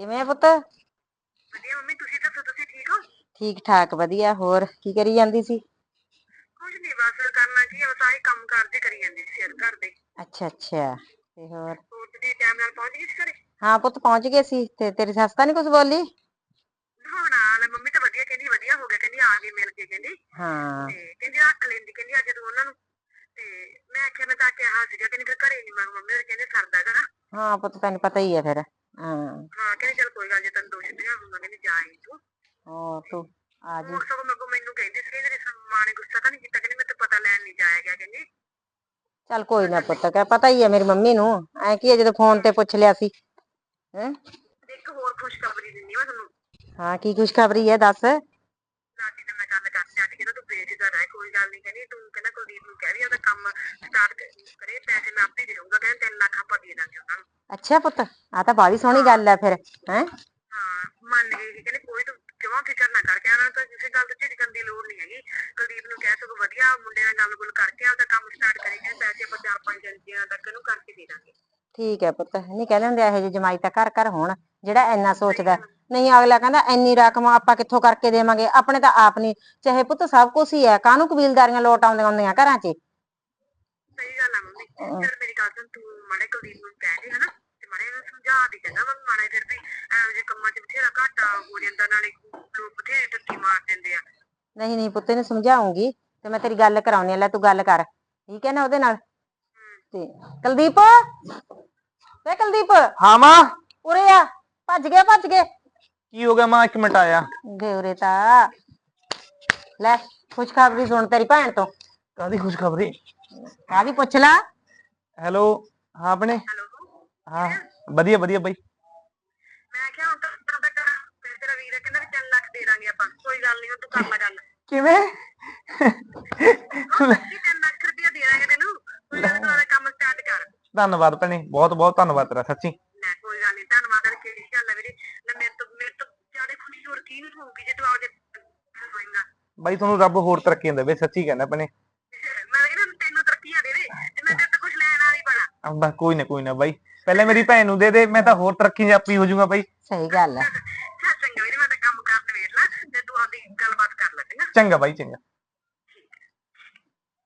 ਕਿਵੇਂ ਆ ਪੁੱਤ? ਵਧੀਆ ਮੰਮੀ ਤੁਸੀਂ ਦੱਸੋ ਤੁਸੀਂ ਠੀਕ ਹੋ? ਠੀਕ ਠਾਕ ਵਧੀਆ ਹੋਰ ਕੀ ਕਰੀ ਜਾਂਦੀ ਸੀ? ਕੁਝ ਨਹੀਂ ਬਸ ਕਰਨਾ ਕੀ ਹੈ ਬਸ ਆਹੀ ਕੰਮ ਕਰਦੇ ਕਰੀ ਜਾਂਦੀ ਸੀ ਸਿਰ ਘਰ ਦੇ। ਅੱਛਾ ਅੱਛਾ ਤੇ ਹੋਰ? ਹੋਰ ਤੁਸੀਂ ਟਾਈਮ ਨਾਲ ਪਹੁੰਚ ਗਏ ਸੀ ਘਰੇ? ਹਾਂ ਪੁੱਤ ਪਹੁੰਚ ਗਏ ਸੀ ਤੇ ਤੇਰੀ ਸੱਸ ਤਾਂ ਨਹੀਂ ਕੁਝ ਬੋਲੀ? ਨਾ ਨਾ ਲੈ ਮੰਮੀ ਤਾਂ ਵਧੀਆ ਕਹਿੰਦੀ ਵਧੀਆ ਹੋ ਗਿਆ ਕਹਿੰਦੀ ਆ ਗਈ ਮਿਲ ਕੇ ਕਹਿੰਦੀ। ਹਾਂ। ਤੇ ਕਹਿੰਦੀ ਰੱਖ ਲੈਂਦੀ ਕਹਿੰਦੀ ਅੱਜ ਤੂੰ ਉਹਨਾਂ ਨੂੰ। ਤੇ ਮੈਂ ਆਖਿਆ ਮੈਂ ਤਾਂ ਕਿਹਾ ਸੀਗਾ ਕਹਿੰਦੀ ਫਿਰ ਘਰੇ ਨਹੀਂ ਮੰਗ ਮੰਮੀ ਹੋਰੀ ਕਹਿੰਦੇ ਸਰਦਾ ਗਾ ਨਾ ਹਾਂ ਪੁੱਤ ਤੈਨੂੰ ਪਤਾ ਹੀ ਹੈ ਫਿਰ। ਹਾਂ ਹਾਂ ਕਹਿੰਦੀ ਚਲ ਕੋਈ ਗੱਲ ਜੇ ਤੈਨੂੰ ਦੋ ਛੁੱਟੀਆਂ ਹੋਊਗਾ ਕਹਿੰਦੀ ਜਾ ਆਈ ਤੂੰ ਹੋਰ ਤੂੰ ਆ ਜੀ ਹੋਰ ਸਗੋਂ ਮੈਨੂੰ ਮੈਨੂੰ ਕਹਿੰਦੀ ਸੀ ਕਹਿੰਦੀ ਮਾਂ ਨੇ ਗੁੱਸਾ ਤਾਂ ਨਹੀਂ ਕੀਤਾ ਕਹਿੰਦੀ ਮੈਂ ਤਾਂ ਪਤਾ ਲੈਣ ਨਹੀਂ ਜਾਇਆ ਗਿਆ ਕਹਿੰਦੀ ਚੱਲ ਕੋਈ ਨਾ ਪੁੱਤ ਕਹਿ ਪਤਾ ਹੀ ਹੈ ਮੇਰੀ ਮੰਮੀ ਨੂੰ ਐ ਕੀ ਹੈ ਜਦੋਂ ਫੋਨ ਤੇ ਪੁੱਛ ਲਿਆ ਸੀ ਹੈਂ ਤੇ ਇੱਕ ਹੋਰ ਖੁਸ਼ਖਬਰੀ ਦਿੰਦੀ ਮੈਂ ਤੁਹਾਨੂੰ ਹਾਂ ਕੀ ਖੁਸ਼ਖਬਰੀ ਹੈ ਦੱਸ ਲਾਡੀ ਨਾਲ ਮੈਂ ਗੱਲ ਕਰਕੇ ਅੱਜ ਕਹਿੰਦਾ ਤੂੰ ਬੇਫਿਕਰ ਰਹਿ ਕੋਈ ਗੱਲ ਨਹੀਂ ਕਹਿੰਦੀ ਤੂੰ ਕਹਿੰਦਾ ਕੁਲਦੀਪ ਨੂੰ ਕਹਿ ਵੀ ਉਹਦਾ ਕੰਮ ਸਟਾਰਟ ਕਰੇ ਪੈਸੇ ਮੈਂ ਆਪੇ ਦੇ ਦਊਂਗਾ ਕਹਿੰਦਾ 3 ਲੱਖ ਆਪਾਂ ਦੇ ਦਾਂਗੇ ਉਹਨਾਂ ਨੂੰ। ਅੱਛਾ ਪੁੱਤ ਆ ਤਾਂ ਬਾਲੀ ਸੋਹਣੀ ਗੱਲ ਹੈ ਫਿਰ ਹੈ? ਹਾਂ ਮੰਨ ਜੀ ਕਹਿੰਦੇ ਕੋਈ ਤੂੰ ਜਮਾਂ ਫਿਕਰ ਨਾ ਕਰ ਕਹਿਣਾ ਤਾਂ ਕਿਸੇ ਗੱਲ ਤੋਂ ਝਿੜਕਣ ਦੀ ਲੋੜ ਨਹੀਂ ਹੈਗੀ। ਕੁਲਦੀਪ ਨੂੰ ਕਹਿ ਸਕੋ ਵਧੀਆ ਮੁੰਡੇ ਨਾਲ ਗੱਲ ਗੁੱਲ ਕਰਕੇ ਆਪਦਾ ਕੰਮ ਸਟਾਰਟ ਕਰੇ ਕਹਿੰਦੇ ਪੈਸੇ ਆਪਾਂ ਚਾਰ ਪੰਜ ਦਿਨਾਂ ਤੱਕ ਇਹਨੂੰ ਕਰਕੇ ਦੇ ਦਾਂਗੇ। ਠੀਕ ਹੈ ਪੁੱਤ ਨਹੀਂ ਕਹਿੰਦੇ ਹੁੰਦੇ ਇਹੋ ਜਿਹੇ ਜਮਾਈ ਤਾਂ ਘਰ ਘਰ ਹੋਣ ਜਿਹੜਾ ਇੰਨਾ ਸੋਚਦਾ। ਨਹੀਂ। ਅਗਲਾ ਕਹਿੰਦਾ ਇੰਨੀ ਰਕਮ ਆਪਾਂ ਕਿੱਥੋਂ ਕਰਕੇ ਦੇਵਾਂਗੇ ਆਪਣੇ ਤਾਂ ਆਪ ਨਹੀਂ ਚਾਹੇ ਪੁੱਤ ਸਭ ਕੁਝ ਹੀ ਹੈ ਕਾਹਨੂੰ ਕਬੀਲਦਾਰੀਆਂ ਲੋਟ ਆਉਂਦੀਆਂ ਹੁੰਦੀਆਂ ਘਰਾਂ 'ਚ? ਸਹੀ ਗੱਲ ਆ ਮੰਮੀ। ਚਲ ਮੇਰੀ ਗੱਲ ਸੁਣ ਤੂੰ ਮਾੜੇ ਕੁਲਦੀਪ ਨੂੰ ਕਹਿ ਦੇ ਹਨਾ ਤੇ ਮਾੜੇ ਨੂੰ ਸਮਝਾ ਦੇ ਕਹਿੰਦਾ ਮੈਂ ਮਾੜੇ ਫਿਰ ਵੀ ਇਹੋ ਜਿਹੇ ਕੰਮਾਂ 'ਚ ਬਥੇਰਾ ਘਾਟਾ ਹੋ ਜਾਂਦਾ ਨਾਲੇ ਲੋਕ ਬਥੇਰੇ ਟੱਟੀ ਮਾਰ ਦਿੰਦੇ ਆ। ਨਹੀਂ ਨਹੀਂ ਪੁੱਤ ਨੂੰ ਸਮਝਾਉਂਗੀ ਤੇ ਮੈਂ ਤੇਰੀ ਗੱਲ ਕਰਾਉਣੀ ਆ ਲੈ ਤੂੰ ਗੱਲ ਕਰ ਠੀਕ ਹੈ ਨਾ ਉਹਦੇ ਨਾਲ? ਤੇ ਕੁਲਦੀਪ ਵੇ ਕੁਲਦੀਪ ਹਾਂ ਮਾਂ? ਉਰੇ ਆ ਭੱਜ ਗਿਆ ਭੱਜ ਗਏ ਕੀ ਹੋ ਗਿਆ ਮਾਂ? ਇੱਕ ਮਿੰਟ ਆਇਆ। ਵੇ ਉਰੇ ਤਾਂ ਲੈ ਖੁਸ਼ਖਬਰੀ ਸੁਣ ਤੇਰੀ ਭੈਣ ਤੋਂ। ਕਾਦੀ ਖੁਸ਼ਖਬਰੀ? ਕਾਹਦੀ ਪੁੱਛ ਲਾ। ਹੈਲੋ ਹਾਂ ਆਪਣੇ। ਹਾਂ ਵਧੀਆ ਵਧੀਆ ਬਾਈ। ਮੈਂ ਕਿਹਾ ਹੁਣ ਤਾਂ ਤੇਰਾ ਬੇਟਾ ਫਿਰ ਤੇਰਾ ਵੀਰ ਕਹਿੰਦਾ ਵੀ 3 ਲੱਖ ਦੇ ਦਾਂਗੇ ਆਪਾਂ। ਕੋਈ ਗੱਲ ਨਹੀਂ ਤੂੰ ਕਰ। ਲੈ ਗੱਲ ਕਿਵੇਂ? ਉਹ ਸੱਚੀ 3 ਲੱਖ ਰੁਪਇਆ ਦੇ ਦਾਂਗੇ ਤੈਨੂੰ। ਕੋਈ ਗੱਲ ਨੀ, ਤੂੰ ਆਪਦਾ ਕੰਮ ਸਟਾਰਟ ਕਰ। ਧੰਨਵਾਦ ਭੈਣੇ ਬਹੁਤ ਬਹੁਤ ਧੰਨਵਾਦ ਤੇਰਾ ਸੱਚੀ। ਲੈ ਕੋਈ ਗੱਲ ਨਹੀਂ ਧੰਨਵਾਦ ਕਰ ਕਿਹੜੀ ਗੱਲ ਹੈ ਵੀਰੇ। ਲੈ ਮੇਰੇ ਤੋਂ ਮੇਰੇ ਤੋਂ ਜ਼ਿਆਦਾ ਖੁਸ਼ੀ ਹੋਰ ਕੀ ਨੂੰ ਹੋਊਗੀ ਜੇ ਤੂੰ ਆਪਦੇ ਹੋਏਗਾ ਬਾਈ ਤੁਹਾਨੂੰ ਰੱਬ ਹੋਰ ਤਰੱਕੀਆਂ ਦੇਵੇ ਸੱਚੀ ਕਹਿੰਦਾ ਭੈਣੇ। ਆ ਬਸ ਕੋਈ ਨਾ ਕੋਈ ਨਾ ਬਾਈ। ਪਹਿਲੇ ਮੇਰੀ ਭੈਣ ਨੂੰ ਦੇ ਦੇ ਮੈਂ ਤਾਂ ਹੋਰ ਤਰੱਕੀ ਜਾਪੀ ਹੋ ਜਾਊਗਾ ਬਾਈ। ਸਹੀ ਗੱਲ ਹੈ ਚੰਗਾ ਵੀਰੇ ਮੈਂ ਤਾਂ ਕੰਮ ਕਰਨ ਵੇਖ ਲਾ ਤੇ ਤੂੰ ਆਪਦੀ ਗੱਲਬਾਤ ਕਰ ਲੈ ਚੰਗਾ ਚੰਗਾ ਬਾਈ ਚੰਗਾ।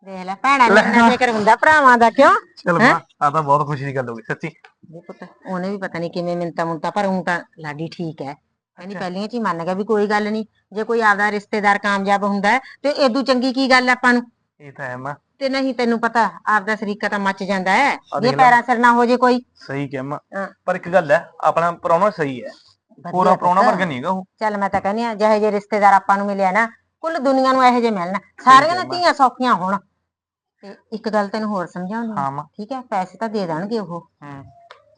ਦੇਖ ਲੈ ਭੈਣਾਂ ਇੰਨਾ ਫਿਕਰ ਹੁੰਦਾ ਭਰਾਵਾਂ ਦਾ ਕਿਉਂ? ਚਲ ਆ ਤਾਂ ਬਹੁਤ ਖੁਸ਼ੀ ਦੀ ਗੱਲ ਹੋ ਗਈ ਸੱਚੀ। ਪੁੱਤ ਉਹਨੇ ਵੀ ਪਤਾ ਨਹੀਂ ਕਿਵੇਂ ਮਿੰਤਾ ਮੁੰਤਾ ਪਰ ਹੁਣ ਤਾਂ ਲਾਡੀ ਠੀਕ ਹੈ ਕਹਿੰਦੀ ਪਹਿਲੀਆਂ ਚ ਹੀ ਮੰਨ ਗਿਆ ਵੀ ਕੋਈ ਗੱਲ ਨਹੀਂ ਜੇ ਕੋਈ ਆਪਦਾ ਰਿਸ਼ਤੇਦਾਰ ਕਾਮਯਾਬ ਹੁੰਦਾ ਹੈ, ਤੇ ਏਦੂ ਚੰਗੀ ਕੀ ਗੱਲ ਹੈ ਆਪਾਂ ਨੂੰ? ਇਹ ਤਾਂ ਹੈ ਮਾਂ ਤੇ ਨਹੀਂ ਤੈਨੂੰ ਪਤਾ ਆਪਦਾ ਸਰੀਕਾ ਤਾਂ ਮੱਚ ਜਾਂਦਾ ਹੈ। ਆ ਜੇ ਦੇਖ ਲੈ। ਪੈਰਾਂ ਸਿਰ ਨਾ ਹੋ ਜੇ ਕੋਈ। ਸਹੀ ਕਿਹਾ ਮਾਂ ਹਾਂ। ਪਰ ਇੱਕ ਗੱਲ ਹੈ ਆਪਣਾ ਪ੍ਰਾਹੁਣਾ ਸਹੀ ਹੈ। ਪੂਰਾ ਵਧੀਆ ਪ੍ਰਾਹੁਣਾ ਪੁੱਤ। ਵਰਗਾ ਨਹੀਂ ਹੈਗਾ ਉਹ। ਚੱਲ ਮੈਂ ਤਾਂ ਕਹਿੰਦੀ ਆ ਜਿਹੇ ਜੇ ਰਿਸ਼ਤੇਦਾਰ ਆਪਾਂ ਨੂੰ ਮਿਲਿਆ ਨਾ ਕੁੱਲ ਦੁਨੀਆ ਨੂੰ ਇਹੋ ਜਿਹੇ ਮਿਲਣ। ਸਾਰੀਆਂ ਦੀਆਂ ਆ। ਧੀਆਂ ਸੌਖੀਆਂ ਹੋਣ। ਤੇ ਇੱਕ ਗੱਲ ਤੈਨੂੰ ਹੋਰ ਸਮਝਾਉਣੀ ਹਾਂ ਮਾਂ। ਠੀਕ ਹੈ ਪੈਸੇ ਤਾਂ ਦੇ ਦੇਣਗੇ ਉਹ। ਹੂੰ।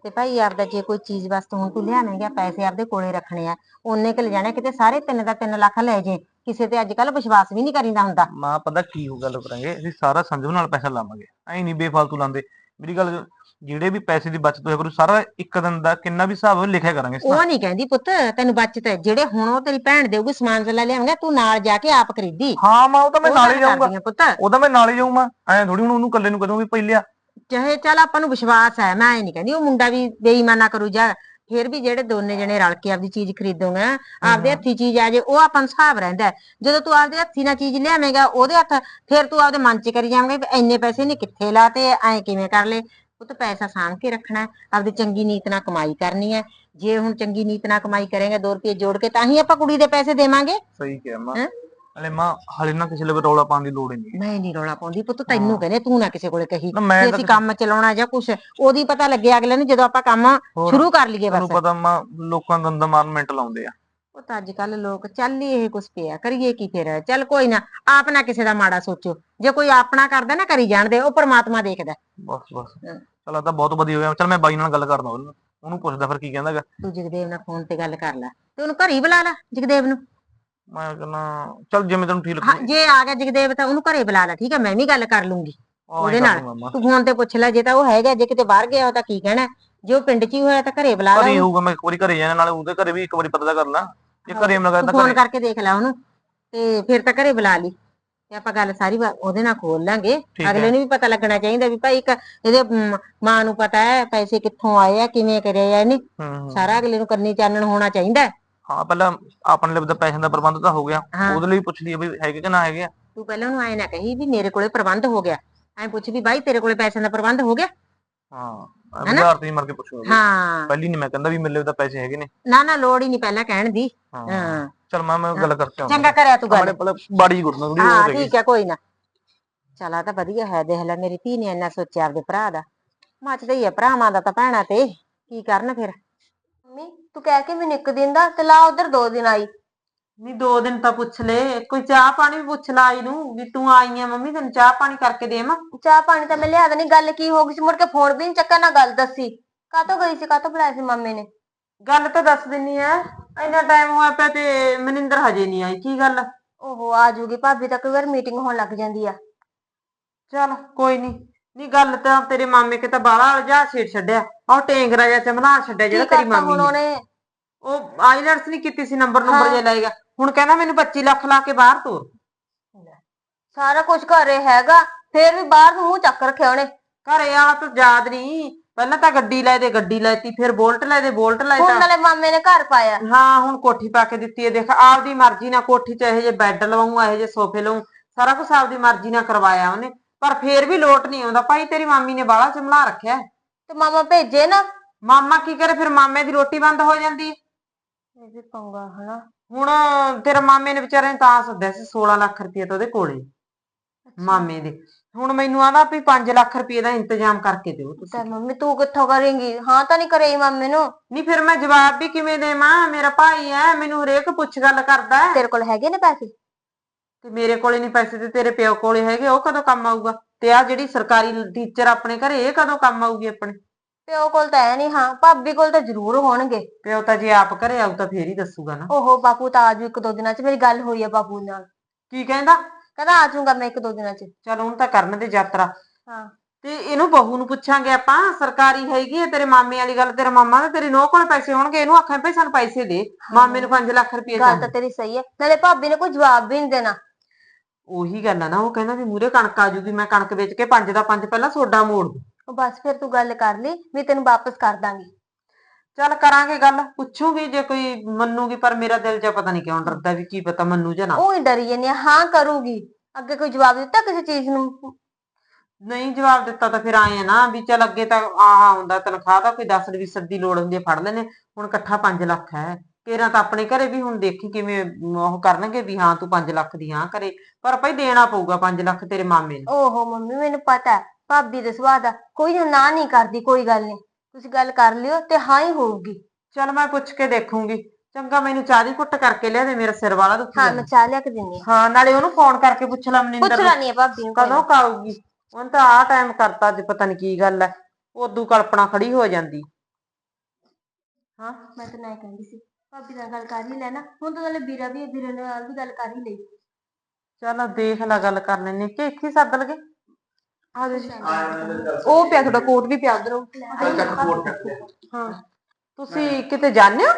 ਤੇ ਭਾਈ ਆਪਦਾ ਜੇ ਕੋਈ ਚੀਜ਼ ਵਾਸਤੇ ਹੁਣ ਤੂੰ ਲਿਆਵੇਂਗਾ ਪੈਸੇ ਆਪਦੇ ਕੋਲੇ ਰੱਖਣੇ ਆ। ਉਹਨੇ ਕਿ ਲਿਜਾਣੇ ਕਿਤੇ ਸਾਰੇ ਤਿੰਨ ਦਾ 3 ਲੱਖ ਲੈ ਜੇ। ਕਿਸੇ ਤੇ ਅੱਜ ਕੱਲ ਵਿਸ਼ਵਾਸ ਵੀ ਨਹੀਂ ਕਰੀਦਾ ਹੁੰਦਾ। ਮਾਂ ਪਤਾ ਕੀ ਹੋ ਗੱਲ ਕਰਾਂਗੇ ਅਸੀਂ ਸਾਰਾ ਸੰਜਮ ਨਾਲ ਪੈਸਾ ਲਾਵਾਂਗੇ। ਐਂ ਨਹੀਂ ਬੇਫਾਲਤੂ ਲਾਉਂਦੇ ਮੇਰੀ ਗੱਲ ਜਿਹੜੇ ਵੀ ਪੈਸੇ ਦੀ ਬਚਤ ਹੋਇਆ ਕਰੂ ਸਾਰਾ ਇੱਕ ਦਿਨ ਦਾ ਕਿੰਨਾ ਵੀ ਹਿਸਾਬ ਲਿਖਿਆ ਕਰਾਂਗੇ ਉਹ। ਨਹੀਂ ਕਹਿੰਦੀ ਪੁੱਤ ਤੈਨੂੰ ਬਚਤ ਹੈ। ਜਿਹੜੇ ਹੁਣ ਉਹ ਤੇਰੀ ਭੈਣ ਦੇਊਗੀ ਸਮਾਨ ਤੇ ਲੈ ਲਿਆਵੇਂਗਾ ਤੂੰ ਨਾਲ ਜਾ ਕੇ ਆਪ ਖਰੀਦੀ। ਹਾਂ ਮਾਂ ਉਹ ਤਾਂ ਮੈਂ ਨਾਲ ਹੀ ਜਾਊਂਗਾ। ਪੁੱਤ। ਉਹ ਤਾਂ ਮੈਂ ਨਾਲ ਹੀ ਜਾਊਂ ਮਾਂ ਐਂ ਥੋੜੀ ਹੁਣ ਉਹਨੂੰ ਇਕੱਲੇ ਨੂੰ ਕਦੋਂ ਵੀ ਪਹਿਲਿਆ ਚਾਹੇ ਚੱਲ ਆਪਾਂ ਨੂੰ ਵਿਸ਼ਵਾਸ ਹੈ ਮੈਂ ਇਹ ਨਹੀਂ ਕਹਿੰਦੀ ਉਹ ਮੁੰਡਾ ਵੀ ਬੇਈਮਾਨਾ ਕਰੂ ਜਾ ਫਿਰ ਵੀ ਜਿਹੜੇ ਦੋਨੇ ਜਣੇ ਰਲ ਕੇ ਆਪਦੀ ਚੀਜ਼ ਖਰੀਦੋਗੇ ਨਾ, ਆਪਦੇ ਹੱਥੀ ਚੀਜ਼ ਆ ਜੇ ਉਹ ਆਪਾਂ ਨੂੰ ਹਿਸਾਬ ਰਹਿੰਦਾ ਹੈ। ਜਦੋਂ ਤੂੰ ਆਪਦੇ ਹੱਥੀ ਨਾਲ ਚੀਜ਼ ਲਿਆਵੇਂਗਾ ਉਹਦੇ ਹੱਥ ਫਿਰ ਤੂੰ ਆਪਦੇ ਮਨ 'ਚ ਕਰੀ ਜਾਵੇਂਗਾ ਵੀ ਇੰਨੇ ਪੈਸੇ ਨੇ ਕਿੱਥੇ ਲਾਤੇ ਐਂ ਕਿਵੇਂ ਕਰ ਲਏ। ਉਹ ਤਾਂ ਪੈਸਾ ਸਾਂਭ ਕੇ ਰੱਖਣਾ ਹੈ, ਆਪਦੀ ਚੰਗੀ ਨੀਤ ਨਾਲ ਕਮਾਈ ਕਰਨੀ ਹੈ। ਜੇ ਹੁਣ ਚੰਗੀ ਨੀਤ ਨਾਲ ਕਮਾਈ ਕਰੇਗਾ 2 ਰੁਪਏ ਜੋੜ ਕੇ ਤਾਂ ਹੀ ਆਪਾਂ ਕੁੜੀ ਦੇ ਪੈਸੇ ਦੇਵਾਂਗੇ। ਸਹੀ ਕਿਹਾ ਮਾਂ। ਹੈਂ? ਹਲੇ ਮਾਂ ਹਲੇ ਨਾ ਕਿਸੇ ਲਈ ਰੌਲਾ ਪਾਉਣ ਦੀ ਲੋੜ ਹੀ ਨਹੀਂ ਮੈਂ ਨਹੀਂ ਰੌਲਾ ਪਾਉਂਦੀ ਪੁੱਤ ਤੈਨੂੰ ਕਹਿੰਦੇ ਤੂੰ ਨਾ ਕਿਸੇ ਕੋਲੇ ਕਹੀ ਨਾ ਮੈਂ ਕਿ ਤਾਂ ਅਸੀਂ ਕੰਮ ਚਲਾਉਣਾ ਜਾਂ ਕੁਛ। ਉਹਦੀ ਪਤਾ ਲੱਗੇ ਅਗਲੇ ਨੂੰ ਜਦੋਂ ਆਪਾਂ ਕੰਮ ਹੋਰ ਸ਼ੁਰੂ ਕਰ ਲਈਏ ਤੁਹਾਨੂੰ ਬਸ। ਪਤਾ ਮਾਂ ਲੋਕਾਂ ਦਾ ਅੰਦਰ ਮਾਰਮੈਂਟ ਲਾਉਂਦੇ ਆ। ਉਹ ਤਾਂ ਅੱਜ ਕੱਲ ਲੋਕ ਚੱਲ ਹੀ ਇਹ ਕੁਛ ਪਿਆ ਕਰੀਏ ਕੀ ਫਿਰ? ਚੱਲ ਕੋਈ ਨਾ ਆਪ ਨਾ ਕਿਸੇ ਦਾ ਮਾੜਾ ਸੋਚੋ। ਜੇ ਕੋਈ ਆਪਣਾ ਕਰਦਾ ਨਾ ਕਰੀ ਜਾਣ ਦੇ ਉਹ ਪ੍ਰਮਾਤਮਾ ਦੇਖਦਾ। ਬਸ ਬਸ। ਹਾਂ। ਚਲ ਆ ਤਾਂ ਬਹੁਤ ਵਧੀਆ ਹੋ ਗਿਆ ਚਲ ਮੈਂ ਬਾਈ ਨਾਲ ਗੱਲ ਕਰਦਾ ਉਹਨੂੰ ਉਹਨੂੰ ਪੁੱਛਦਾ ਫਿਰ ਕੀ ਕਹਿੰਦਾਗਾ ਤੂੰ ਜਗਦੇਵ ਨਾਲ ਫੋਨ ਤੇ ਗੱਲ ਕਰ ਲੈ। ਤੇ ਉਹਨੂੰ ਘਰੇ ਹੀ ਬੁਲਾ ਲੈ ਜਗਦੇਵ ਨੂੰ। ਮੈਂ ਕਹਿੰਦਾ ਚਲ ਜਿਵੇਂ ਤੈਨੂੰ ਠੀਕ ਹਾਂ ਲੱਗੇ ਜੇ ਆ ਗਿਆ ਜਗਦੇਵ ਤਾਂ ਉਹਨੂੰ ਘਰੇ ਬੁਲਾ ਲੈ ਠੀਕ ਹੈ? ਮੈਂ ਵੀ ਗੱਲ ਕਰ ਲੂੰਗੀ ਉਹਦੇ ਨਾਲ। ਮਾਂ। ਤੂੰ ਫੋਨ ਤੇ ਪੁੱਛ ਲੈ ਜੇ ਤਾਂ ਉਹ ਹੈਗਾ ਜੇ ਕਿਤੇ ਬਾਹਰ ਗਿਆ ਉਹ ਤਾਂ ਕੀ ਕਹਿਣਾ? ਜੇ ਉਹ ਪਿੰਡ 'ਚ ਹੀ ਹੋਇਆ ਤਾਂ ਘਰੇ ਬੁਲਾ ਲੈ ਘਰੇ ਉਹਨੂੰ। ਹੋਊਗਾ ਮੈਂ ਇੱਕ ਵਾਰੀ ਘਰੇ ਜਾਣਾ ਨਾਲੇ ਉਹਦੇ ਘਰੇ ਵੀ ਇੱਕ ਵਾਰੀ ਪਤਾ ਤਾਂ ਕਰ ਲਾਂ। ਜੇ ਘਰੇ ਤੂੰ ਤਾਂ ਫੋਨ ਘਰੇ। ਕਰਕੇ ਦੇਖ ਲੈ ਉਹਨੂੰ ਤੇ ਫਿਰ ਤਾਂ ਘਰੇ ਬੁਲਾ ਲਈ। ਤੇ ਆਪਾਂ ਗੱਲ ਸਾਰੀ ਵਾ- ਉਹਦੇ ਨਾਲ ਖੋਲ ਲਾਂਗੇ। ਠੀਕ ਅਗਲੇ ਹੈ। ਨੂੰ ਵੀ ਪਤਾ ਲੱਗਣਾ ਚਾਹੀਦਾ ਵੀ ਭਾਈ ਇੱਕ ਇਹਦੇ ਮ, ਮਾਂ ਨੂੰ ਪਤਾ ਹੈ ਪੈਸੇ ਕਿੱਥੋਂ ਆਏ ਆ ਕਿਵੇਂ ਕਰੇ ਆ ਇਹਨੇ ਹੂੰ ਹੂੰ। ਸਾਰਾ ਅਗਲੇ ਨੂੰ ਕਰਨੀ ਚਾਨਣ ਹੋਣਾ ਚਾਹੀਦਾ ਹੈ। ਹਾਂ ਪਹਿਲਾਂ ਆਪਣੇ ਲਈ ਤਾਂ ਪੈਸਿਆਂ ਦਾ ਪ੍ਰਬੰਧ ਤਾਂ ਹੋ ਗਿਆ। ਹਾਂ। ਉਹਦੇ ਲਈ ਪੁੱਛ ਲਈਏ ਵੀ ਹੈਗੇ ਕਿ ਨਾ ਹੈਗੇ ਆ। ਤੂੰ ਪਹਿਲਾਂ ਉਹਨੂੰ ਐ ਨਾ ਕਹੀ ਵੀ ਮੇਰੇ ਕੋਲੇ ਪ੍ਰਬੰਧ ਹੋ ਗਿਆ। ਐ ਪੁੱਛ ਵੀ ਭਾਈ ਤੇਰੇ ਕੋਲੇ ਪੈਸਿਆਂ ਦਾ ਪ੍ਰਬੰਧ ਹੋ ਗਿਆ? ਹਾਂ ਹੈਨਾ? ਹੀ ਮਰ ਕੇ ਪੁੱਛੂਗਾ ਹਾਂ। ਪਹਿਲੀ ਨਹੀਂ ਮੈਂ ਕਹਿੰਦਾ ਵੀ ਮੇਰੇ ਲਈ ਤਾਂ ਪੈਸੇ ਹੈਗੇ ਨੇ। ਨਾ ਨਾ ਲੋੜ ਹੀ ਨਹੀਂ ਪਹਿਲਾਂ ਕਹਿਣ ਦੀ। ਹਾਂ। ਹਾਂ। ਚਲ ਮੈਂ ਮੈਂ ਗੱਲ ਕਰਕੇ ਆਉਂਦਾ। ਚੰਗਾ ਕਰਿਆ ਤੂੰ ਗੱਲ। ਆਪਣੇ ਪਹਿਲਾਂ ਬਾੜੀ ਗੁੱਟਣਾ ਥੋੜੀ ਹਾਂ ਹੋ ਠੀਕ ਹੈ ਕੋਈ ਨਾ। ਚਲਾ ਤਾਂ ਵਧੀਆ ਹੈ। ਦੇਖ ਲੈ ਮੇਰੀ ਧੀ ਨੇ ਇੰਨਾ ਸੋਚਿਆ ਆਪਦੇ ਭਰਾ ਦਾ। ਮੱਚਦਾ ਹੀ ਆ ਭਰਾਵਾਂ ਦਾ ਤਾਂ ਭੈਣਾਂ ਤੇ। ਕੀ ਕਰਨ ਫਿਰ? ਮੰਮੀ ਤੂੰ ਕਹਿ ਕੇ ਮੈਨੂੰ ਇੱਕ ਦਿਨ ਦਾ ਤੇ ਲਾ ਉਧਰ ਦੋ ਦਿਨ ਆਈ। ਨਹੀਂ ਦੋ ਦਿਨ ਤਾਂ ਪੁੱਛ ਲੈ ਕੋਈ ਚਾਹ ਪਾਣੀ ਵੀ ਪੁੱਛ ਲਾ ਆਈ ਨੂੰ ਵੀ ਤੂੰ ਆਈ ਆ ਮੰਮੀ ਤੈਨੂੰ ਚਾਹ ਪਾਣੀ ਕਰਕੇ ਦੇਵਾਂ? ਚਾਹ ਪਾਣੀ ਤਾਂ ਮੈਂ ਲਿਆ ਦੇਣੀ ਗੱਲ ਕੀ ਹੋ ਗਈ ਸੀ ਮੁੜ ਕੇ ਫੋਨ ਵੀ ਨਹੀਂ ਚੱਕਿਆ ਨਾ ਗੱਲ ਦੱਸੀ। ਕਾਤੋਂ ਗਈ ਸੀ ਕਾਤੋਂ ਬੁਲਾਇਆ ਸੀ ਮੰਮੀ ਨੇ? ਗੱਲ ਤਾਂ ਦੱਸ ਦਿੰਨੀ ਆ ਇੰਨਾ ਟਾਈਮ ਹੋਇਆ ਪਿਆ ਤੇ ਮਨਿੰਦਰ ਹਜੇ ਨਹੀਂ ਆਈ ਕੀ ਗੱਲ? ਓਹੋ ਆ ਜੂਗੀ ਭਾਬੀ ਤਾਂ ਕਈ ਵਾਰ ਮੀਟਿੰਗ ਹੋਣ ਲੱਗ ਜਾਂਦੀ ਆ। ਚਲ ਕੋਈ ਨਹੀਂ ਨਹੀਂ ਗੱਲ ਤਾਂ ਤੇਰੇ ਮਾਮੇ ਕੇ ਤਾਂ ਬਾਲਾ ਉਲਝਾ ਛੇੜ ਛੱਡਿਆ। ਆਹ ਟੇਂਗਰਾ ਜਿਹਾ ਚਮਲਾ ਛੱਡਿਆ ਜਿਹੜਾ ਤੇਰੀ ਮਾਮੀ ਨੇ। ਉਹਨੇ? ਉਹ ਆਈਲੈਟਸ ਨਹੀਂ ਕੀਤੀ ਸੀ ਨੰਬਰ ਨੰਬਰ ਜੇ ਲਾਏਗਾ। ਹੁਣ ਕਹਿੰਦਾ ਮੈਨੂੰ 25 ਲੱਖ ਲਾ ਕੇ ਬਾਹਰ ਤੋਰ। ਸਾਰਾ ਕੁਝ ਘਰੇ ਹੈਗਾ ਫੇਰ ਵੀ ਬਾਹਰ ਨੂੰ ਮੂੰਹ ਚੱਕ ਰੱਖਿਆ ਉਹਨੇ। ਘਰੇ ਆ ਤਾਂ ਯਾਦ ਨਹੀਂ। ਪਹਿਲਾਂ ਤਾਂ ਗੱਡੀ ਲੈ ਦੇ ਗੱਡੀ ਲੈਤੀ ਫਿਰ ਬੋਲਟ ਲੈ ਦੇ ਬੋਲਟ ਲੈ ਹੁਣ ਤਾ। ਨਾਲੇ ਮਾਮੇ ਨੇ ਘਰ ਪਾਇਆ। ਹਾਂ ਹੁਣ ਕੋਠੀ ਪਾ ਕੇ ਦਿੱਤੀ ਹੈ ਦੇਖ ਆਪਦੀ ਮਰਜ਼ੀ ਨਾਲ ਕੋਠੀ 'ਚ ਇਹੋ ਜਿਹੇ ਬੈੱਡ ਲਵਾਉਂ ਇਹੋ ਜਿਹੇ ਸੋਫੇ ਲਵਾਉਂ ਸਾਰਾ ਕੁਝ ਆਪਦੀ ਮਰਜ਼ੀ ਨਾਲ ਕਰਵਾਇਆ ਉਹਨੇ। ਪਰ ਫੇਰ ਵੀ ਲੋਟ ਨਹੀਂ ਆਉਂਦਾ। ਭਾਈ ਤੇਰੀ ਮਾਮੀ ਨੇ ਬਾਹਲਾ ਚਮਲਾ ਰੱਖਿਆ ਹੈ। ਤੇ ਮਾਮਾ ਭੇਜੇ ਨਾ। ਮਾਮਾ ਕੀ ਕਰੇ? ਫਿਰ ਮਾਮੇ ਦੀ ਰੋਟੀ ਬੰਦ ਹੋ ਜਾਂਦੀ ਹੈ। ਇਹ ਵੀ ਪੰਗਾ ਹਨਾ? ਹੁਣ ਤੇਰੇ ਮਾਮੇ ਨੇ ਵਿਚਾਰੇ ਨੇ ਤਾਂ ਸੱਦਿਆ ਸੀ 16 ਲੱਖ ਰੁਪਏ ਤਾਂ ਉਹਦੇ ਕੋਲੇ। ਮਾਮੇ ਦੇ। ਹੁਣ ਮੈਨੂੰ ਆਂਦਾ ਵੀ 5 ਲੱਖ ਰੁਪਏ ਦਾ ਇੰਤਜ਼ਾਮ ਕਰਕੇ ਦਿਓ ਤੁਸੀਂ। ਤੇ ਮੰਮੀ ਤੂੰ ਕਿੱਥੋਂ ਕਰੇਂਗੀ? ਹਾਂ ਤਾਂ ਨਹੀਂ ਕਰੇਈ ਮਾਮੇ ਨੂੰ। ਨਹੀਂ ਫਿਰ ਮੈਂ ਜਵਾਬ ਵੀ ਕਿਵੇਂ ਦੇਵਾਂ? ਮੇਰਾ ਭਾਈ ਹੈ ਮੈਨੂੰ ਹਰੇਕ ਪੁੱਛ ਗੱਲ ਕਰਦਾ ਹੈ। ਤੇਰੇ ਕੋਲ ਹੈਗੇ ਨੇ ਪੈਸੇ? ਤੇ ਮੇਰੇ ਕੋਲੇ ਨਹੀਂ ਪੈਸੇ ਤੇ ਤੇਰੇ ਪਿਓ ਕੋਲੇ ਹੈਗੇ ਉਹ ਕਦੋਂ ਕੰਮ ਆਊਗਾ? ਤੇ ਆ ਜਿਹੜੀ ਸਰਕਾਰੀ ਟੀਚਰ ਆਪਣੇ ਘਰੇ ਇਹ ਕਦੋਂ ਕੰਮ ਆਊਗੀ ਆਪਣੇ? ਪਿਓ ਕੋਲ ਤਾਂ ਹੈ ਨਹੀਂ ਹਾਂ ਭਾਬੀ ਕੋਲ ਤਾਂ ਜ਼ਰੂਰ ਹੋਣਗੇ। ਪਿਓ ਤਾਂ ਜੇ ਆਪ ਘਰੇ ਆਊ ਤਾਂ ਫੇਰ ਹੀ ਦੱਸੂਗਾ ਨਾ। ਓਹੋ ਬਾਪੂ ਤਾਂ ਆਜੂ ਇੱਕ ਦੋ ਦਿਨਾਂ ਚ ਮੇਰੀ ਗੱਲ ਹੋਈ ਆ ਬਾਪੂ ਨਾਲ। ਕੀ ਕਹਿੰਦਾ? ਕਹਿੰਦਾ ਆ ਜਾਊਂਗਾ ਮੈਂ ਇੱਕ ਦੋ ਦਿਨਾਂ ਚ। ਚਲ ਹੁਣ ਤਾਂ ਕਰਨ ਦੇ ਯਾਤਰਾ। ਹਾਂ। ਤੇ ਇਹਨੂੰ ਬਹੂ ਨੂੰ ਪੁੱਛਾਂਗੇ ਆਪਾਂ ਸਰਕਾਰੀ ਹੈਗੀ ਹੈ ਤੇਰੇ ਮਾਮੇ ਵਾਲੀ ਗੱਲ ਤੇਰੇ ਮਾਮਾ ਦੇ ਤੇਰੀ ਨੋਹ ਕੋਲ ਪੈਸੇ ਹੋਣਗੇ ਇਹਨੂੰ ਆਖਾਂ ਭਈ ਸਾਨੂੰ ਪੈਸੇ ਦੇ। ਮਾਮੇ ਨੂੰ 5 ਲੱਖ ਰੁਪਏ ਗੱਲ ਤਾਂ ਤੇਰੀ ਸਹੀ ਹੈ। ਨਾਲੇ ਭਾਬੀ ਨੇ ਕੋਈ ਜਵਾਬ ਵੀ ਨਹੀਂ ਦੇਣਾ। ਉਹੀ ਗੱਲ ਆ ਨਾ ਉਹ ਕਹਿੰਦਾ ਵੀ ਮੂਰੇ ਕਣਕ ਆ ਜੂਗੀ ਮੈਂ ਕਣਕ ਵੇਚ ਕੇ ਪੰਜ ਦਾ ਪੰਜ ਪਹਿਲਾਂ ਸੋਡਾ ਮੋੜ ਦੂੰ। ਉਹ ਬਸ ਫਿਰ ਤੂੰ ਗੱਲ ਕਰ ਲਈ ਵੀ ਤੈਨੂੰ ਵਾਪਸ ਕਰ ਦਾਂਗੀ। ਚੱਲ ਕਰਾਂਗੇ ਗੱਲ ਪੁੱਛੂਗੀ ਜੇ ਕੋਈ ਮੰਨੂਗੀ ਪਰ ਮੇਰਾ ਦਿਲ ਚ ਪਤਾ ਨਹੀਂ ਕਿਉਂ ਡਰਦਾ ਵੀ ਕੀ ਪਤਾ ਮੰਨੂ ਜਾਂ ਨਾ। ਉਹ ਹੀ ਡਰੀ ਜਾਂਦੀ ਆ, ਹਾਂ ਕਰੂਗੀ ਅੱਗੇ ਕੋਈ ਜਵਾਬ ਦਿੱਤਾ ਕਿਸੇ ਚੀਜ਼ ਨੂੰ? ਨਹੀਂ ਜਵਾਬ ਦਿੱਤਾ ਤਾਂ ਫਿਰ ਆਏ ਆ ਨਾ ਵੀ ਚੱਲ ਅੱਗੇ ਤਾਂ ਆਹ ਹੁੰਦਾ ਤਨਖਾਹ ਦਾ ਕੋਈ 10 ਰੁਪਏ ਦੀ ਲੋੜ ਹੁੰਦੀ ਹੈ ਫੜ ਲੈਨੇ ਹੁਣ ਇਕੱਠਾ 5 ਲੱਖ ਹੈ। ਤੇਰਾ ਤਾਂ ਆਪਣੇ ਘਰੇ ਵੀ ਹੁਣ ਦੇਖੀ ਕਿਵੇਂ ਉਹ ਕਰਨਗੇ ਵੀ ਹਾਂ ਤੂੰ 5 ਲੱਖ ਦੀ ਹਾਂ ਕਰੇ ਪਰ ਭਾਈ ਦੇਣਾ ਪਊਗਾ 5 ਲੱਖ ਤੇਰੇ ਮਾਮੇ ਨੂੰ। ਓਹੋ ਮੰਮੀ ਮੈਨੂੰ ਪਤਾ ਹੈ ਭਾਬੀ ਦੇ ਸੁਭਾਅ ਦਾ ਕੋਈ ਨਾ ਨਹੀਂ ਕਰਦੀ ਕੋਈ ਗੱਲ ਨਹੀਂ। ਤੁਸੀਂ ਗੱਲ ਕਰ ਲਿਓ ਤੇ ਹਾਂ ਹੀ ਹੋਊਗੀ। ਚੱਲ ਮੈਂ ਪੁੱਛ ਕੇ ਦੇਖੂੰਗੀ। ਚੰਗਾ ਮੈਨੂੰ ਚਾਹ ਦੀ ਕੁੱਟ ਕਰਕੇ ਲਿਆ ਦੇ ਮੇਰਾ ਸਿਰ ਵਾਲਾ ਦੁਖੀ ਹਾਂ ਜਾਂਦਾ। ਮੈਂ ਚਾਹ ਲਿਆ ਕੇ ਦਿੰਨੀ ਹਾਂ। ਨਾਲੇ ਉਹਨੂੰ ਫੋਨ ਕਰਕੇ ਪੁੱਛ ਲਾ ਮਨਿੰਦਰ ਪੁੱਛ ਨੂੰ। ਲੈਣੀ ਭਾਬੀ ਨੂੰ ਕਦੋਂ ਕੁ ਆਊਗੀ ਉਹਨੇ ਤਾਂ ਆਹ ਟਾਈਮ ਕਰਤਾ ਅੱਜ ਪਤਾ ਨਹੀਂ ਕੀ ਗੱਲ ਹੈ। ਉਦੋਂ ਕਲਪਨਾ ਖੜੀ ਹੋ ਜਾਂਦੀ। ਹਾਂ। ਮੈਂ ਤਾਂ ਨਾ ਕਹਿੰਦੀ ਸੀ ਭਾਬੀ ਨਾਲ ਗੱਲ ਕਰ ਹੀ ਲੈਣਾ। ਹੁਣ ਤਾਂ ਨਾਲੇ ਵੀਰਾ ਵੀ ਹੈ, ਵੀਰੇ ਨਾਲ ਵੀ ਗੱਲ ਕਰ ਹੀ ਲਈ। ਚਲ ਦੇਖ ਲੈ ਗੱਲ ਕਰ ਲੈਨੇ ਕਿ ਇੱਥੇ ਹੀ ਸੱਦ ਲਗੇ। ਆ ਜਾ। ਜੀ ਉਹ ਪਿਆ ਤੁਹਾਡਾ ਕੋਟ ਵੀ ਪਿਆ ਉਧਰ। ਹਾਂ। ਤੁਸੀਂ ਕਿਤੇ ਜਾਂਦੇ ਹੋ?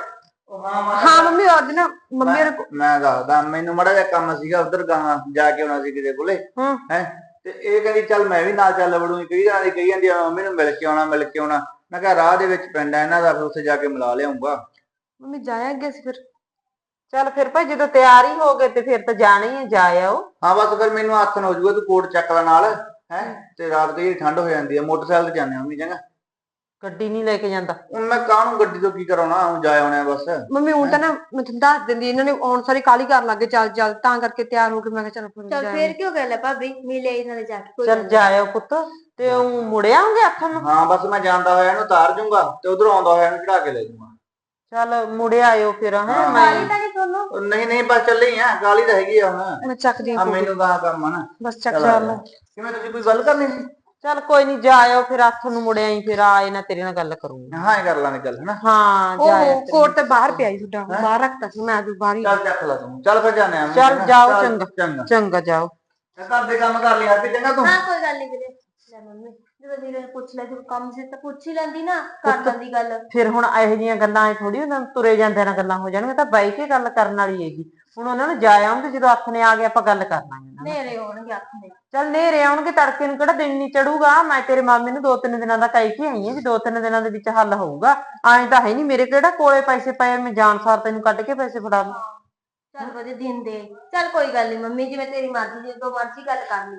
ਹਾਂ ਮੰਮੀ ਔਰ ਦਿਨ ਮੰਮੀ ਮੈਂ ਮੈਂ ਦੱਸਦਾ ਮੈਨੂੰ ਮੜਾ ਜਿਹਾ ਕੰਮ ਸੀਗਾ ਉਧਰ ਗਾਹਾਂ ਜਾ ਕੇ ਆਉਣਾ ਸੀ ਕਿਤੇ ਕੋਲੇ। ਹੂੰ। ਹੈ? ਤੇ ਇਹ ਕਹਿੰਦੀ ਚੱਲ ਮੈਂ ਵੀ ਨਾਲ ਚੱਲ ਵੜੂੰਗੀ। ਕਈ ਤਰ੍ਹਾਂ ਦੀ ਕਹੀ ਜਾਂਦੀ ਆ ਮੰਮੀ ਨੂੰ ਮਿਲ ਕੇ ਆਉਣਾ ਮਿਲ ਕੇ ਆਉਣਾ। ਮੈਂ ਕਿਹਾ ਰਾਹ ਦੇ ਵਿੱਚ ਪਿੰਡ ਆ ਇਹਨਾਂ ਦਾ ਫਿਰ ਉੱਥੇ ਜਾ ਕੇ ਮਿਲਾ ਲਿਆਉਂਗਾ। ਮੰਮੀ ਜਾਇਆ ਗਿਆ ਸੀ ਫਿਰ। ਚਲ ਫਿਰ ਭਾਈ ਜਦੋਂ ਤਿਆਰ ਹੀ ਹੋ ਗਏ ਤੇ ਫਿਰ ਤਾਂ ਜਾਣਾ ਹੀ ਹੈ ਜਾ ਆਓ। ਹਾਂ ਬਸ ਫਿਰ ਮੈਨੂੰ ਆਥਨ ਹੋ ਜਾਊਗਾ ਤੂੰ ਕੋਟ ਚੱਕ ਲੈ ਨਾਲ ਹੈ ਤੇ ਰਾਤ ਕਈ ਠੰਡ ਹੋ ਜਾਂਦੀ ਆ ਮੋਟਰਸਾਈਕਲ ਤੇ ਜਾਂਦੇ ਮੰਮੀ ਚੰਗਾ। ਗੱਡੀ ਨਹੀਂ ਲੈ ਕੇ ਜਾਂਦਾ। ਹੁਣ ਮੈਂ ਕਾਹਨੂੰ ਗੱਡੀ ਤੋਂ ਕੀ ਕਰਾਉਣਾ ਹੁਣ ਜਾ ਆਉਣਾ ਬਸ। ਮੰਮੀ ਹੁਣ ਤਾਂ ਨਾ ਮੈਂ ਤੁਹਾਨੂੰ ਦੱਸ ਦਿੰਦੀ ਇਹਨਾਂ ਨੇ ਆਉਣ ਸਾਰੀ ਕਾਲੀ ਕਰਨ ਲੱਗੇ ਚੱਲ ਚੱਲ ਤਾਂ ਕਰਕੇ ਤਿਆਰ ਹੋ ਕੇ ਮੈਂ ਕਿਹਾ ਚਲ ਫਿਰ ਚਲ ਫੇਰ ਕਿਉਂ ਗੱਲ ਹੈ ਭਾਬੀ ਮਿਲੇ ਹੀ ਨਾਲੇ ਜਾ ਕੇ ਕੋਈ ਚਲ ਜਾ ਆਓ ਪੁੱਤ ਤੇ ਉਹ ਮੁੜ ਆਉਂਗੇ ਆਥਣ ਨੂੰ? ਹਾਂ ਬਸ ਮੈਂ ਜਾਂਦਾ ਹੋਇਆ ਇਹਨੂੰ ਉਤਾਰ ਜੂੰਗਾ ਤੇ ਉਧਰੋਂ ਆਉਂਦਾ ਹੋਇਆ ਇਹਨੂੰ ਚੜਾ ਕੇ ਲੈ ਜੂੰਗਾ। ਚਲ ਮੁੜ ਆਇਓ ਫਿਰ ਹੈ ਹਾਂ। ਤਾਂ ਨਹੀਂ ਤੁਹਾਨੂੰ ਉਹ ਨਹੀਂ ਨਹੀਂ ਬਸ ਚੱਲੇ ਹੀ ਆ ਕਾਲੀ ਤਾਂ ਹੈਗੀ ਆ ਹੁਣ। ਮੈਂ ਚੱਕਦੀ ਆ ਹਾਂ ਮੈਨੂੰ ਤਾਂ ਕੰਮ ਆ ਨਾ। ਬਸ ਚੱਕ ਚੱਲ ਆ ਜਾ। ਕਿਵੇਂ ਤੁਸੀਂ ਕੋਈ ਗੱਲ ਕਰਨੀ ਸੀ? ਚਲ ਕੋਈ ਨਹੀਂ ਜਾ ਆਇਓ ਫਿਰ ਆਥਣ ਨੂੰ ਮੁੜ ਆਈ ਫਿਰ ਆਏ ਨਾ ਤੇਰੇ ਨਾਲ ਗੱਲ ਕਰੂੰਗੀ। ਹਾਂ ਇਹ ਕਰ ਲਾਂਗੇ ਗੱਲ ਹਨਾ? ਹਾਂ ਜਾ ਆਇਓ ਉਹ ਕੋਟ ਤੇ ਬਾਹਰ ਪਿਆ ਸੀ ਤੁਹਾਡਾ ਬਾਹਰ ਰੱਖਤਾ ਸੀ ਮੈਂ ਅੱਜ ਬਾਹਰ ਹੀ। ਚੱਲ ਚੱਕ ਲਾ ਤੂੰ ਚੱਲ ਫਿਰ ਜਾਣੇ ਆ ਚੱਲ ਜਾਓ, ਚੰਗਾ। ਚੰਗਾ। ਚੰਗਾ ਜਾਓ। ਮੈਂ ਘਰ ਦੇ ਕੰਮ ਕਰ ਲਈ ਹੱਥ ਚੰਗਾ ਤੂੰ? ਹਾਂ ਕੋਈ ਗੱਲ ਨਹੀਂ ਵੀਰੇ। ਲੈ ਮੰਮੀ। ਜਦੋਂ ਵੀਰੇ ਨੇ ਪੁੱਛ ਲਿਆ ਕੰਮ ਸੀ ਤਾਂ ਪੁੱਛ ਹੀ ਲੈਂਦੀ ਨਾ ਕਰ ਲੈਂਦੀ ਗੱਲ। ਫਿਰ ਹੁਣ ਇਹੋ ਜਿਹੀਆਂ ਗੱਲਾਂ ਐ ਥੋੜੀ ਉਹਨਾਂ ਨੂੰ ਤੁਰੇ ਜਾਂਦੇ ਨਾਲ ਗੱਲਾਂ ਹੋ ਜਾਣਗੀਆਂ ਤਾਂ ਬਾਈ ਕੇ ਗੱਲ ਕਰਨ ਵਾਲੀ ਹੈਗੀ? ਹੁਣ ਉਹਨਾਂ ਨੂੰ ਜਾ ਆਉਂਦੇ ਜਦੋਂ ਹੱਥ ਨੇ ਆ ਗਏ ਆਪਾਂ ਗੱਲ ਕਰ ਲਾਂਗੇ ਨੇਰੇ ਹੋਣਗੇ ਹੱਥ ਦੇ ਚੱਲ ਨੇਰੇ ਆਉਣਗੇ ਤੜਕੇ ਨੂੰ ਕਿਹੜਾ ਦਿਨ ਨਹੀਂ ਚੜੂਗਾ? ਮੈਂ ਤੇਰੇ ਮਾਮੇ ਨੂੰ ਦੋ ਤਿੰਨ ਦਿਨਾਂ ਦਾ ਕਹਿ ਕੇ ਆਈ ਆ ਵੀ ਦੋ ਤਿੰਨ ਦਿਨਾਂ ਦੇ ਵਿੱਚ ਹੱਲ ਹੋਊਗਾ। ਐਂ ਤਾਂ ਹੈ ਨਹੀਂ ਮੇਰੇ ਕਿਹੜਾ ਕੋਲੇ ਪੈਸੇ ਪਏ ਆ, ਮੈਂ ਜਾਣ ਸਾਰ ਤੈਨੂੰ ਕੱਢ ਕੇ ਪੈਸੇ ਫੜਾ ਦੂੰ। ਚੱਲ ਉਹਦੇ ਦਿਨ ਦੇ। ਚੱਲ ਕੋਈ ਗੱਲ ਨਹੀਂ ਮੰਮੀ ਜਿਵੇਂ ਤੇਰੀ ਮਰਜ਼ੀ ਜਦੋਂ ਮਰਜ਼ੀ ਗੱਲ ਕਰ ਲਈ।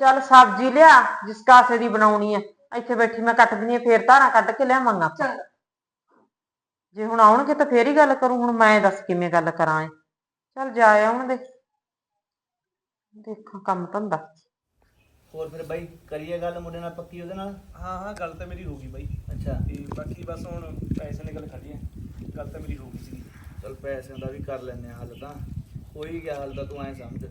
ਚੱਲ ਸਬਜ਼ੀ ਲਿਆ ਜਿਸ ਕਾਸੇ ਦੀ ਬਣਾਉਣੀ ਐ ਇੱਥੇ ਬੈਠੀ ਮੈਂ ਕੱਟ ਦਿੰਦੀ ਆ ਫੇਰ ਧਾਰਾਂ ਕੱਢ ਕੇ ਲਿਆਵਾਂਗਾ ਆਪਾਂ। ਚੰਗਾ ਜੇ ਹੁਣ ਆਉਣਗੇ ਤਾਂ ਫੇਰ ਹੀ ਗੱਲ ਕਰੂੰ ਹੁਣ ਮੈਂ ਦੱਸ ਕਿਵੇਂ ਗੱਲ ਕਰਾਂ ਏ। ਚੱਲ ਜਾ ਆਉਣ ਦੇ। ਦੇਖਾਂ ਕੰਮ ਧੰਦਾ। ਹੋਰ ਫਿਰ ਬਾਈ ਕਰੀਏ ਗੱਲ ਮੁੰਡੇ ਨਾਲ ਪੱਕੀ ਉਹਦੇ ਨਾਲ? ਹਾਂ ਹਾਂ ਗੱਲ ਤਾਂ ਮੇਰੀ ਹੋ ਗਈ ਬਾਈ। ਅੱਛਾ। ਤੇ ਬਾਕੀ ਬਸ ਹੁਣ ਪੈਸੇ ਦੀ ਗੱਲ ਖੜੀ ਹੈ। ਗੱਲ ਤਾਂ ਮੇਰੀ ਹੋ ਗਈ ਸੀ ਚਲ ਪੈਸਿਆਂ ਦਾ ਵੀ ਕਰ ਲੈਂਦੇ ਆ ਹੱਲ ਤਾਂ। ਕੋਈ ਗਿਆ ਹੱਲ ਤਾਂ ਤੂੰ ਐ ਸਮਝ।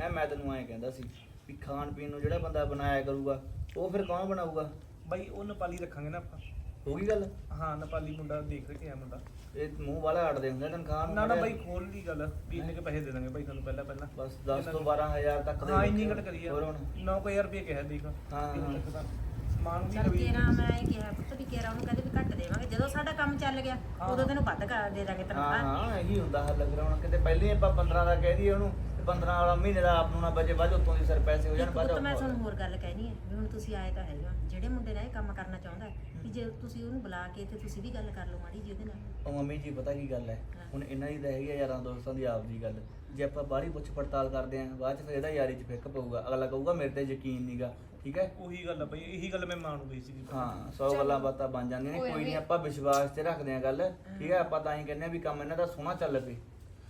ਐ ਮੈਂ ਤੈਨੂੰ ਐ ਕਹਿੰਦਾ ਸੀ। ਵੀ ਖਾਣ ਪੀਣ ਨੂੰ ਜਿਹੜਾ ਬੰਦਾ ਬਣਾਇਆ ਕਰੂਗਾ ਉਹ ਫਿਰ ਕੌਣ ਬਣਾਊਗਾ? ਬਾਈ ਉਹ ਨੇਪਾਲੀ ਰੱਖਾਂਗੇ ਨਾ ਆਪਾਂ। ਹੋ ਗਈ ਗੱਲ? ਹਾਂ ਨੇਪਾਲੀ ਮੁੰਡਾ ਦੇਖ ਕੇ ਆ ਮੁੰਡਾ। ਇਹ ਮੂੰਹ ਵਾਲਾ ਅੜਦੇ ਹੁੰਦੇ ਤਨਖਾਹ ਨੂੰ ਨਾ ਨਾ ਬਾਈ ਖੋਲ ਦੀ ਗੱਲ ਵੀ ਇੰਨੇ ਕੇ ਪੈਸੇ ਦੇ ਦਾਂਗੇ ਬਾਈ ਤੁਹਾਨੂੰ ਪਹਿਲਾਂ ਪਹਿਲਾਂ। ਬਸ 10 ਤੋਂ 12000 ਤੱਕ ਦੇ ਹਾਂ ਇੰਨੀ। ਘਟ ਕਰੀ ਹੋਰ ਹੁਣ? 9000 ਰੁਪਏ ਕਿਹਾ ਦੇਖ। ਹਾਂ, ਹਾਂ। ਸਮਾਨ ਵੀ ਚੱਲ ਨਵੀਂ ਤੇਰਾ ਮੈਂ ਇਹ ਕਿਹਾ ਪੁੱਤ ਵੀ ਕੇਰਾ ਉਹਨੂੰ ਕਹਿੰਦੇ ਵੀ ਘੱਟ ਦੇਵਾਂਗੇ। ਜਦੋਂ ਸਾਡਾ ਕੰਮ ਚੱਲ ਗਿਆ ਉਦੋਂ ਤੈਨੂੰ ਵੱਧ ਕਰ ਦੇ ਦਾਂਗੇ ਹਾਂ ਤਨਖਾਹ। ਹਾਂ ਇਹੀ ਹੁੰਦਾ ਹੱਲ ਕਰਾਉਣਾ ਕਿਤੇ ਪਹਿਲੇ ਹੀ ਆਪਾਂ 15 ਦਾ ਕਹਿ ਦਈਏ ਉਹਨੂੰ 15 ਵਾਲਾ ਮਹੀਨੇ ਦਾ ਆਪ ਨੂੰ ਨਾ ਬਚੇ ਬਾਅਦ ਉੱਤੋਂ ਦੀ ਸਿਰ ਪੈਸੇ ਹੋ ਜਾਣ ਬਾਅਦ ਪੁੱਤ ਮੈਂ ਤੁਹਾਨੂੰ ਹੋਰ ਗੱਲ ਕਹਿਣੀ ਹੈ ਵੀ ਹੁਣ ਤੁਸੀਂ ਆਏ ਤਾਂ ਹੈਗਾ ਜਿਹੜੇ ਮੁੰਡੇ ਨਾਲ ਇਹ ਕੰਮ ਕਰਨਾ ਚਾਹੁੰਦਾ ਹੈ, ਵੀ ਜੇ ਤੁਸੀਂ ਉਹਨੂੰ ਬੁਲਾ ਕੇ ਤੇ ਤੁਸੀਂ ਵੀ ਗੱਲ ਕਰ ਲਓ ਮਾੜੀ ਜਿਹੀ ਉਹਦੇ ਨਾਲ। ਉਹ ਮੰਮੀ ਜੀ ਪਤਾ ਕੀ ਗੱਲ ਹੈ? ਹੁਣ ਇਹਨਾਂ ਦੀ ਤਾਂ ਹੈਗੀ ਆ ਯਾਰਾਂ ਦੋਸਤਾਂ ਦੀ ਆਪ ਦੀ ਗੱਲ। ਜੇ ਆਪਾਂ ਬਾਹਲੀ ਪੁੱਛ ਪੜਤਾਲ ਕਰਦੇ ਆਂ ਬਾਅਦ ਚ ਫਿਰ ਇਹਦਾ ਯਾਰੀ ਚ ਫਿੱਕ ਪਊਗਾ। ਅਗਲਾ ਕਹੂਗਾ ਮੇਰੇ ਤੇ ਯਕੀਨ ਨਹੀਂਗਾ ਠੀਕ ਹੈ? ਉਹੀ ਗੱਲ ਆ ਬਾਈ ਇਹੀ ਗੱਲ ਮੈਂ ਮਾਂ ਨੂੰ ਕਹੀ ਸੀ ਹਾਂ ਸੌ ਗੱਲਾਂ ਬਾਤਾਂ ਬਣ ਜਾਂਦੀਆਂ ਨੇ। ਕੋਈ ਨਹੀਂ ਆਪਾਂ ਵਿਸ਼ਵਾਸ ਤੇ ਰੱਖਦੇ ਆਂ ਗੱਲ। ਠੀਕ ਹੈ? ਆਪਾਂ ਤਾਂ ਹੀ ਕਹਿੰਦੇ ਆ ਵੀ ਕੰਮ ਇਹਨਾਂ ਦਾ ਸੋਹਣਾ ਚੱਲ ਪਏ।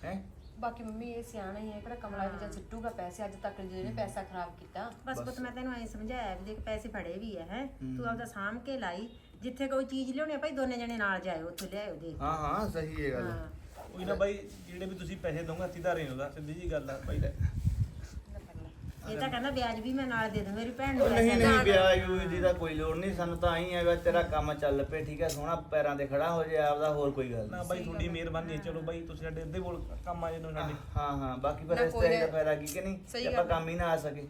ਹੈ? ਬਾਕੀ ਮੰਮੀ ਇਹ ਸਿਆਣਾ ਹੀ ਹੈ ਕਿਹੜਾ ਕਮਲਾ ਵਿੱਚ ਸਿੱਟੂਗਾ ਪੈਸੇ ਅੱਜ ਤੱਕ ਜਿਹਨੇ ਪੈਸਾ ਖਰਾਬ ਕੀਤਾ। ਬਸ ਪੁੱਤ ਮੈਂ ਤੈਨੂੰ ਐਂ ਸਮਝਾਇਆ ਵੀ ਦੇਖ ਪੈਸੇ ਫੜੇ ਵੀ ਆ ਹੈ। ਤੂੰ ਆਪਦਾ ਸਾਂਭ ਕੇ ਲਾਈ ਜਿੱਥੇ ਕੋਈ ਚੀਜ਼ ਲਿਆਉਣੀ ਆ ਭਾਈ ਦੋਨੇ ਜਣੇ ਨਾਲ ਜਾਇਓ ਉੱਥੇ ਲਿਆਇਓ ਦੇਖ। ਹਾਂ ਹਾਂ ਸਹੀ ਹੈ ਗੱਲ ਹਾਂ। ਉਹੀ ਨਾ ਬਾਈ ਜਿਹੜੇ ਵੀ ਤੁਸੀਂ ਪੈਸੇ ਦੋਗੇ ਹੱਥੀ ਧਾਰੇ ਉਹਦਾ ਸਿੱਧੀ ਜੀ ਗੱਲ ਆ ਬਾਈ। ਲੈ ਇਹ ਤਾਂ ਕਹਿੰਦਾ ਵਿਆਜ ਵੀ ਮੈਂ ਨਾਲ ਦੇ ਦੂੰ ਮੇਰੀ ਭੈਣ ਨੂੰ ਨਹੀਂ ਪੈਸੇ ਨਹੀਂ ਵਿਆਹ ਯੂਜ ਦੀ ਤਾਂ ਕੋਈ ਲੋੜ ਨਹੀਂ ਸਾਨੂੰ ਤਾਂ ਆਈ ਹੈਗਾ ਤੇਰਾ ਕੰਮ ਚੱਲ ਪਏ ਠੀਕ ਹੈ ਸੋਹਣਾ ਪੈਰਾਂ ਤੇ ਖੜਾ ਹੋ ਜਾਏ ਆਪਦਾ ਹੋਰ ਕੋਈ ਗੱਲ ਨਾ ਨਹੀਂ। ਬਾਈ ਤੁਹਾਡੀ ਮਿਹਰਬਾਨੀ ਹੈ ਚਲੋ ਬਾਈ ਤੁਸੀਂ ਸਾਡੇ ਅੱਧੇ ਕੋਲ ਕੰਮ ਆ ਜਾਂਦੇ ਹੋ ਸਾਡੇ। ਹਾਂ ਹਾਂ ਬਾਕੀ ਫਿਰ ਨਾ ਇਸ ਕੋਈ ਤਰ੍ਹਾਂ ਦਾ। ਫਾਇਦਾ ਕੀ ਕਿ ਨਹੀਂ ਸਹੀ ਜੇ ਆਪਾਂ ਗੱਲ ਹੈ। ਕੰਮ ਹੀ ਨਾ ਆ ਸਕੇ।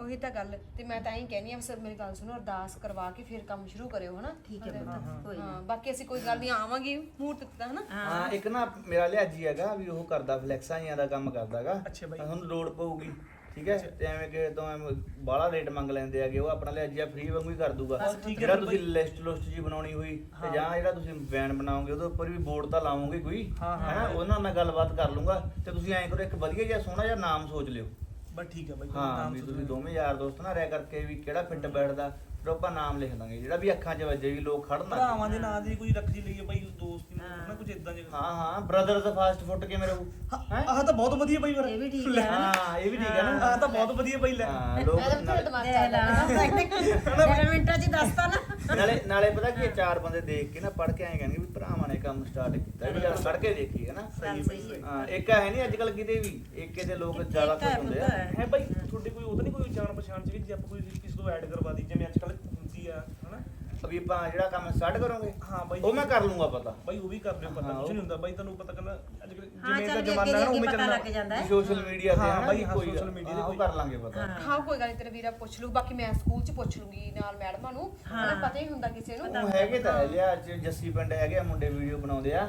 ਉਹੀ ਤਾਂ ਗੱਲ ਤੇ ਮੈਂ ਤਾਂ ਹੀ ਕਹਿੰਦੀ ਆ ਸਰ ਮੇਰੀ ਗੱਲ ਸੁਣੋ ਅਰਦਾਸ ਕਰਵਾ ਕੇ ਫਿਰ ਕੰਮ ਸ਼ੁਰੂ ਕਰਿਓ ਹਨਾ? ਠੀਕ ਹੈ ਪੁੱਤ ਕੋਈ ਹਾਂ ਬਾਕੀ ਅਸੀਂ ਕੋਈ ਗੱਲ ਨਹੀਂ ਆਵਾਂਗੇ ਮੂਹਰਤ ਤੇ ਹਨਾ? ਹਾਂ। ਇੱਕ ਨਾ ਮੇਰਾ ਲਿਆਜੀ ਹੈਗਾ ਵੀ ਉਹ ਕਰਦਾ ਫਲੈਕਸਾਂ ਜਿਹਾ ਦਾ ਕੰਮ ਕਰਦਾਗਾ। ਅੱਛਾ ਬਾਈ। ਤੁਹਾਨੂੰ ਲੋੜ ਪਊਗੀ। ਠੀਕ ਹੈ? ਤੇ ਐਵੇਂ ਕਿ ਤੋਂ ਐਵੇਂ ਬਾਹਲਾ ਰੇਟ ਮੰਗ ਲੈਂਦੇ ਹੈਗੇ ਉਹ ਆਪਣਾ ਲਿਆਜੀ ਆ ਫ੍ਰੀ ਵਾਂਗੂ ਹੀ ਕਰ ਦੂਗਾ। ਜਿਹੜਾ ਤੁਸੀਂ ਲਿਸਟ ਲੁਸਟ ਜੀ ਬਣਾਉਣੀ ਹੋਈ ਤੇ ਜਾਂ ਜਿਹੜਾ ਤੁਸੀਂ ਬੈਨ ਬਣਾਓਗੇ ਉਹਦੇ ਉੱਪਰ ਵੀ ਬੋਰਡ ਤਾਂ ਲਾਵੋਗੇ ਕੋਈ? ਹੈਨਾ? ਉਹਨਾਂ ਨਾਲ ਮੈਂ ਗੱਲਬਾਤ ਕਰ ਲੂੰਗਾ ਤੇ ਤੁਸੀਂ ਐਂ ਕਰੋ ਇੱਕ ਵਧੀਆ ਜਿਹਾ ਸੋਹਣਾ ਜਿਹਾ ਨਾਮ ਸੋਚ ਲਿਓ। ਬਸ ਠੀਕ ਹੈ ਬਾਈ ਹਾਂ ਨਾਮ ਵੀ ਤੁਸੀਂ ਦੋਵੇਂ ਯਾਰ ਦੋਸਤ ਨਾ ਰਹਿ ਕਰਕੇ ਵੀ ਕਿਹੜਾ ਫਿੱਟ ਬੈਠਦਾ ਫਿਰ ਆਪਾਂ ਨਾਮ ਲਿਖ ਦਾਂਗੇ ਜਿਹੜਾ ਵੀ ਅੱਖਾਂ 'ਚ ਵੱਜੇ ਵੀ ਲੋਕ ਖੜਨ ਭਰਾਵਾਂ ਦੇ ਨਾਂ ਦੀ ਕੋਈ ਰੱਖੀ ਲਈ ਹੈ ਬਾਈ ਦੋਸਤੀ ਨੂੰ ਨਾ ਕੁਝ ਇਦਾਂ ਜਿਹਾ ਹਾਂ ਹਾਂ ਬ੍ਰਦਰਸ ਫਾਸਟ ਫੁੱਟ ਕਿਵੇਂ ਰਹੂ ਹੈ ਆਹ ਤਾਂ ਬਹੁਤ ਵਧੀਆ ਬਾਈ ਫਿਰ। ਇਹ ਵੀ ਠੀਕ ਹੈ। ਹਾਂ ਇਹ ਵੀ ਠੀਕ ਹੈ ਨਾ। ਆਹ ਤਾਂ ਬਹੁਤ ਵਧੀਆ ਬਾਈ ਲੈ। ਹਾਂ ਲੋਕ ਨਾਲੇ- ਦਿਮਾਗ ਦੇ ਲਾ ਜਿਹੜੇ ਮਿੰਟਾਂ 'ਚ ਹੀ ਦੱਸਤਾ ਨਾ। ਨਾਲੇ ਨਾਲੇ ਪਤਾ ਕੀ ਹੈ, ਚਾਰ ਬੰਦੇ ਦੇਖ ਕੇ ਨਾ ਪੜ ਕੇ ਆਏ ਕਹਿਣਗੇ ਵੀ ਭਰਾਵਾਂ ਨੇ ਕੰਮ ਸਟਾਰਟ ਕੀਤਾ ਵੀ ਚੱਲ ਪੜ ਕੇ ਦੇਖੀ ਹੈ ਨਾ? ਗੱਲ ਸਹੀ ਹੈ। ਹਾਂ ਇੱਕ ਹੈ ਨਹੀਂ ਅੱਜ ਕੱਲ ਕਿਤੇ ਵੀ ਇੱਕ ਦੇ ਲੋਕ ਜ਼ਿਆਦਾ ਖੁਸ਼ ਹੁੰਦੇ ਆ। ਹੈ। ਬਾਈ ਤੁਹਾਡੇ ਕੋਈ ਉਹਦਾ ਨਹੀਂ ਕੋਈ ਜਾਣ ਪਛਾਣ ਚ ਜੇ ਆਪਾਂ ਕੋਈ ਕਿਸੇ ਤੋਂ ਐਡ ਕਰਵਾ ਦੀ ਜਿਵੇਂ ਅੱਜ ਕੱਲ ਹੁੰਦੀ ਆ ਹਨਾ? ਅਭੀ ਆਪਾਂ ਜਿਹੜਾ ਕੰਮ ਸਟਾਰਟ ਕਰੋਗੇ ਹਾਂ ਬਾਈ ਉਹ ਮੈਂ ਕਰ ਲੂੰਗਾ ਪਤਾ। ਬਾਈ ਉਹ ਵੀ ਕਰ ਲਿਓ ਪਤਾ ਹਾਂ, ਕੁਝ ਨਹੀਂ ਹੁੰਦਾ। ਬਾਈ ਤੁਹਾਨੂੰ ਪਤਾ ਕਹਿੰਦਾ ਅੱਜ ਕੱਲ ਹਾਂ ਜਿਵੇਂ ਦਾ ਚੱਲ ਜੇ ਜ਼ਮਾਨਾ ਹੈ ਨਾ ਅੱਗੇ ਉਵੇਂ ਪਤਾ ਚੱਲਣਾ। ਲੱਗ ਜਾਂਦਾ ਹੈ। ਸੋਸ਼ਲ ਮੀਡੀਆ ਤੇ ਹਾਂ, ਹੈ ਨਾ ਬਾਈ, ਵੀ ਹਾਂ, ਕੋਈ social media ਤੇ ਹਾਂ, ਉਹ ਕੋਈ- ਕਰ ਲਾਂਗੇ ਪਤਾ। ਹਾਂ। ਕੋਈ ਗੱਲ ਤੇਰਾ ਵੀਰਾ ਪੁੱਛ ਲੂ ਬਾਕੀ ਮੈਂ ਸਕੂਲ 'ਚ ਪੁੱਛ ਲੂੰਗੀ ਨਾਲ ਮੈਡਮਾਂ ਨੂੰ। ਹਨਾ ਪਤਾ ਹੀ ਹੁੰਦਾ ਕਿਸੇ ਨੂੰ। ਉਹ ਹੈਗੇ ਤਾਂ ਹੈ ਲਿਆ ਅੱਜ ਜੱਸੀ ਪਿੰਡ ਹੈਗੇ ਆ ਮੁੰਡੇ ਵੀਡੀਓ ਬਣਾਉਂਦੇ ਆ।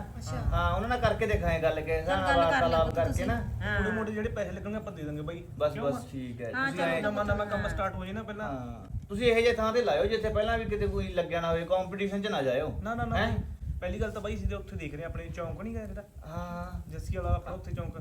ਹਾਂ ਉਹਨਾਂ ਨਾਲ ਕਰਕੇ ਦੇਖਾਂਗੇ ਗੱਲ ਕੇ ਚੱਲ ਹਾਂ ਗੱਲ ਕਰ ਲਿਓ ਵਾਰਤਾਲਾਪ ਪੁੱਤ ਕਰਕੇ ਤੁਸੀਂ। ਨਾ ਹਾਂ। ਮੋਟੇ ਮੋਟੇ ਜਿਹੜੇ ਪੈਸੇ ਲੱਗਣਗੇ ਆਪਾਂ ਦੇ ਦਾਂਗੇ ਬਾਈ। ਬਸ ਕਿਉਂ? ਬਸ ਠੀਕ ਹੈ। ਹਾਂ, ਤੁਸੀਂ ਚਲੋ। ਐਂ- ਨਵਾਂ ਨਵਾਂ ਕੰਮ ਸਟਾਰਟ ਹੋ ਜੇ ਨਾ ਪਹਿਲਾਂ। ਹਾਂ। ਤੁਸੀਂ ਇਹੋ ਜਿਹੇ ਥਾਂ ਤੇ ਲਾਇਓ ਜਿੱਥੇ ਪਹਿਲਾਂ ਵੀ ਕਿਤੇ ਕੋਈ ਲੱਗਿਆ ਨਾ ਹੋਵੇ ਕੰਪੀਟੀਸ਼ਨ 'ਚ ਨਾ ਜਾਇਓ। ਨਾ ਨਾ ਨਾ ਹੈਂ? ਬਾਈ, ਪਹਿਲੀ ਗੱਲ ਤਾਂ ਬਾਈ ਸਿੱਧੇ ਉੱਥੇ ਦੇਖ ਰਹੇ ਆ, ਆਪਣੇ ਚੌਂਕ ਨਹੀਂ ਗਏ ਜਿਹੜਾ ਹਾਂ। ਜੱਸੀ ਵਾਲਾ ਆਪਣਾ ਉੱਥੇ ਚੌਂਕ।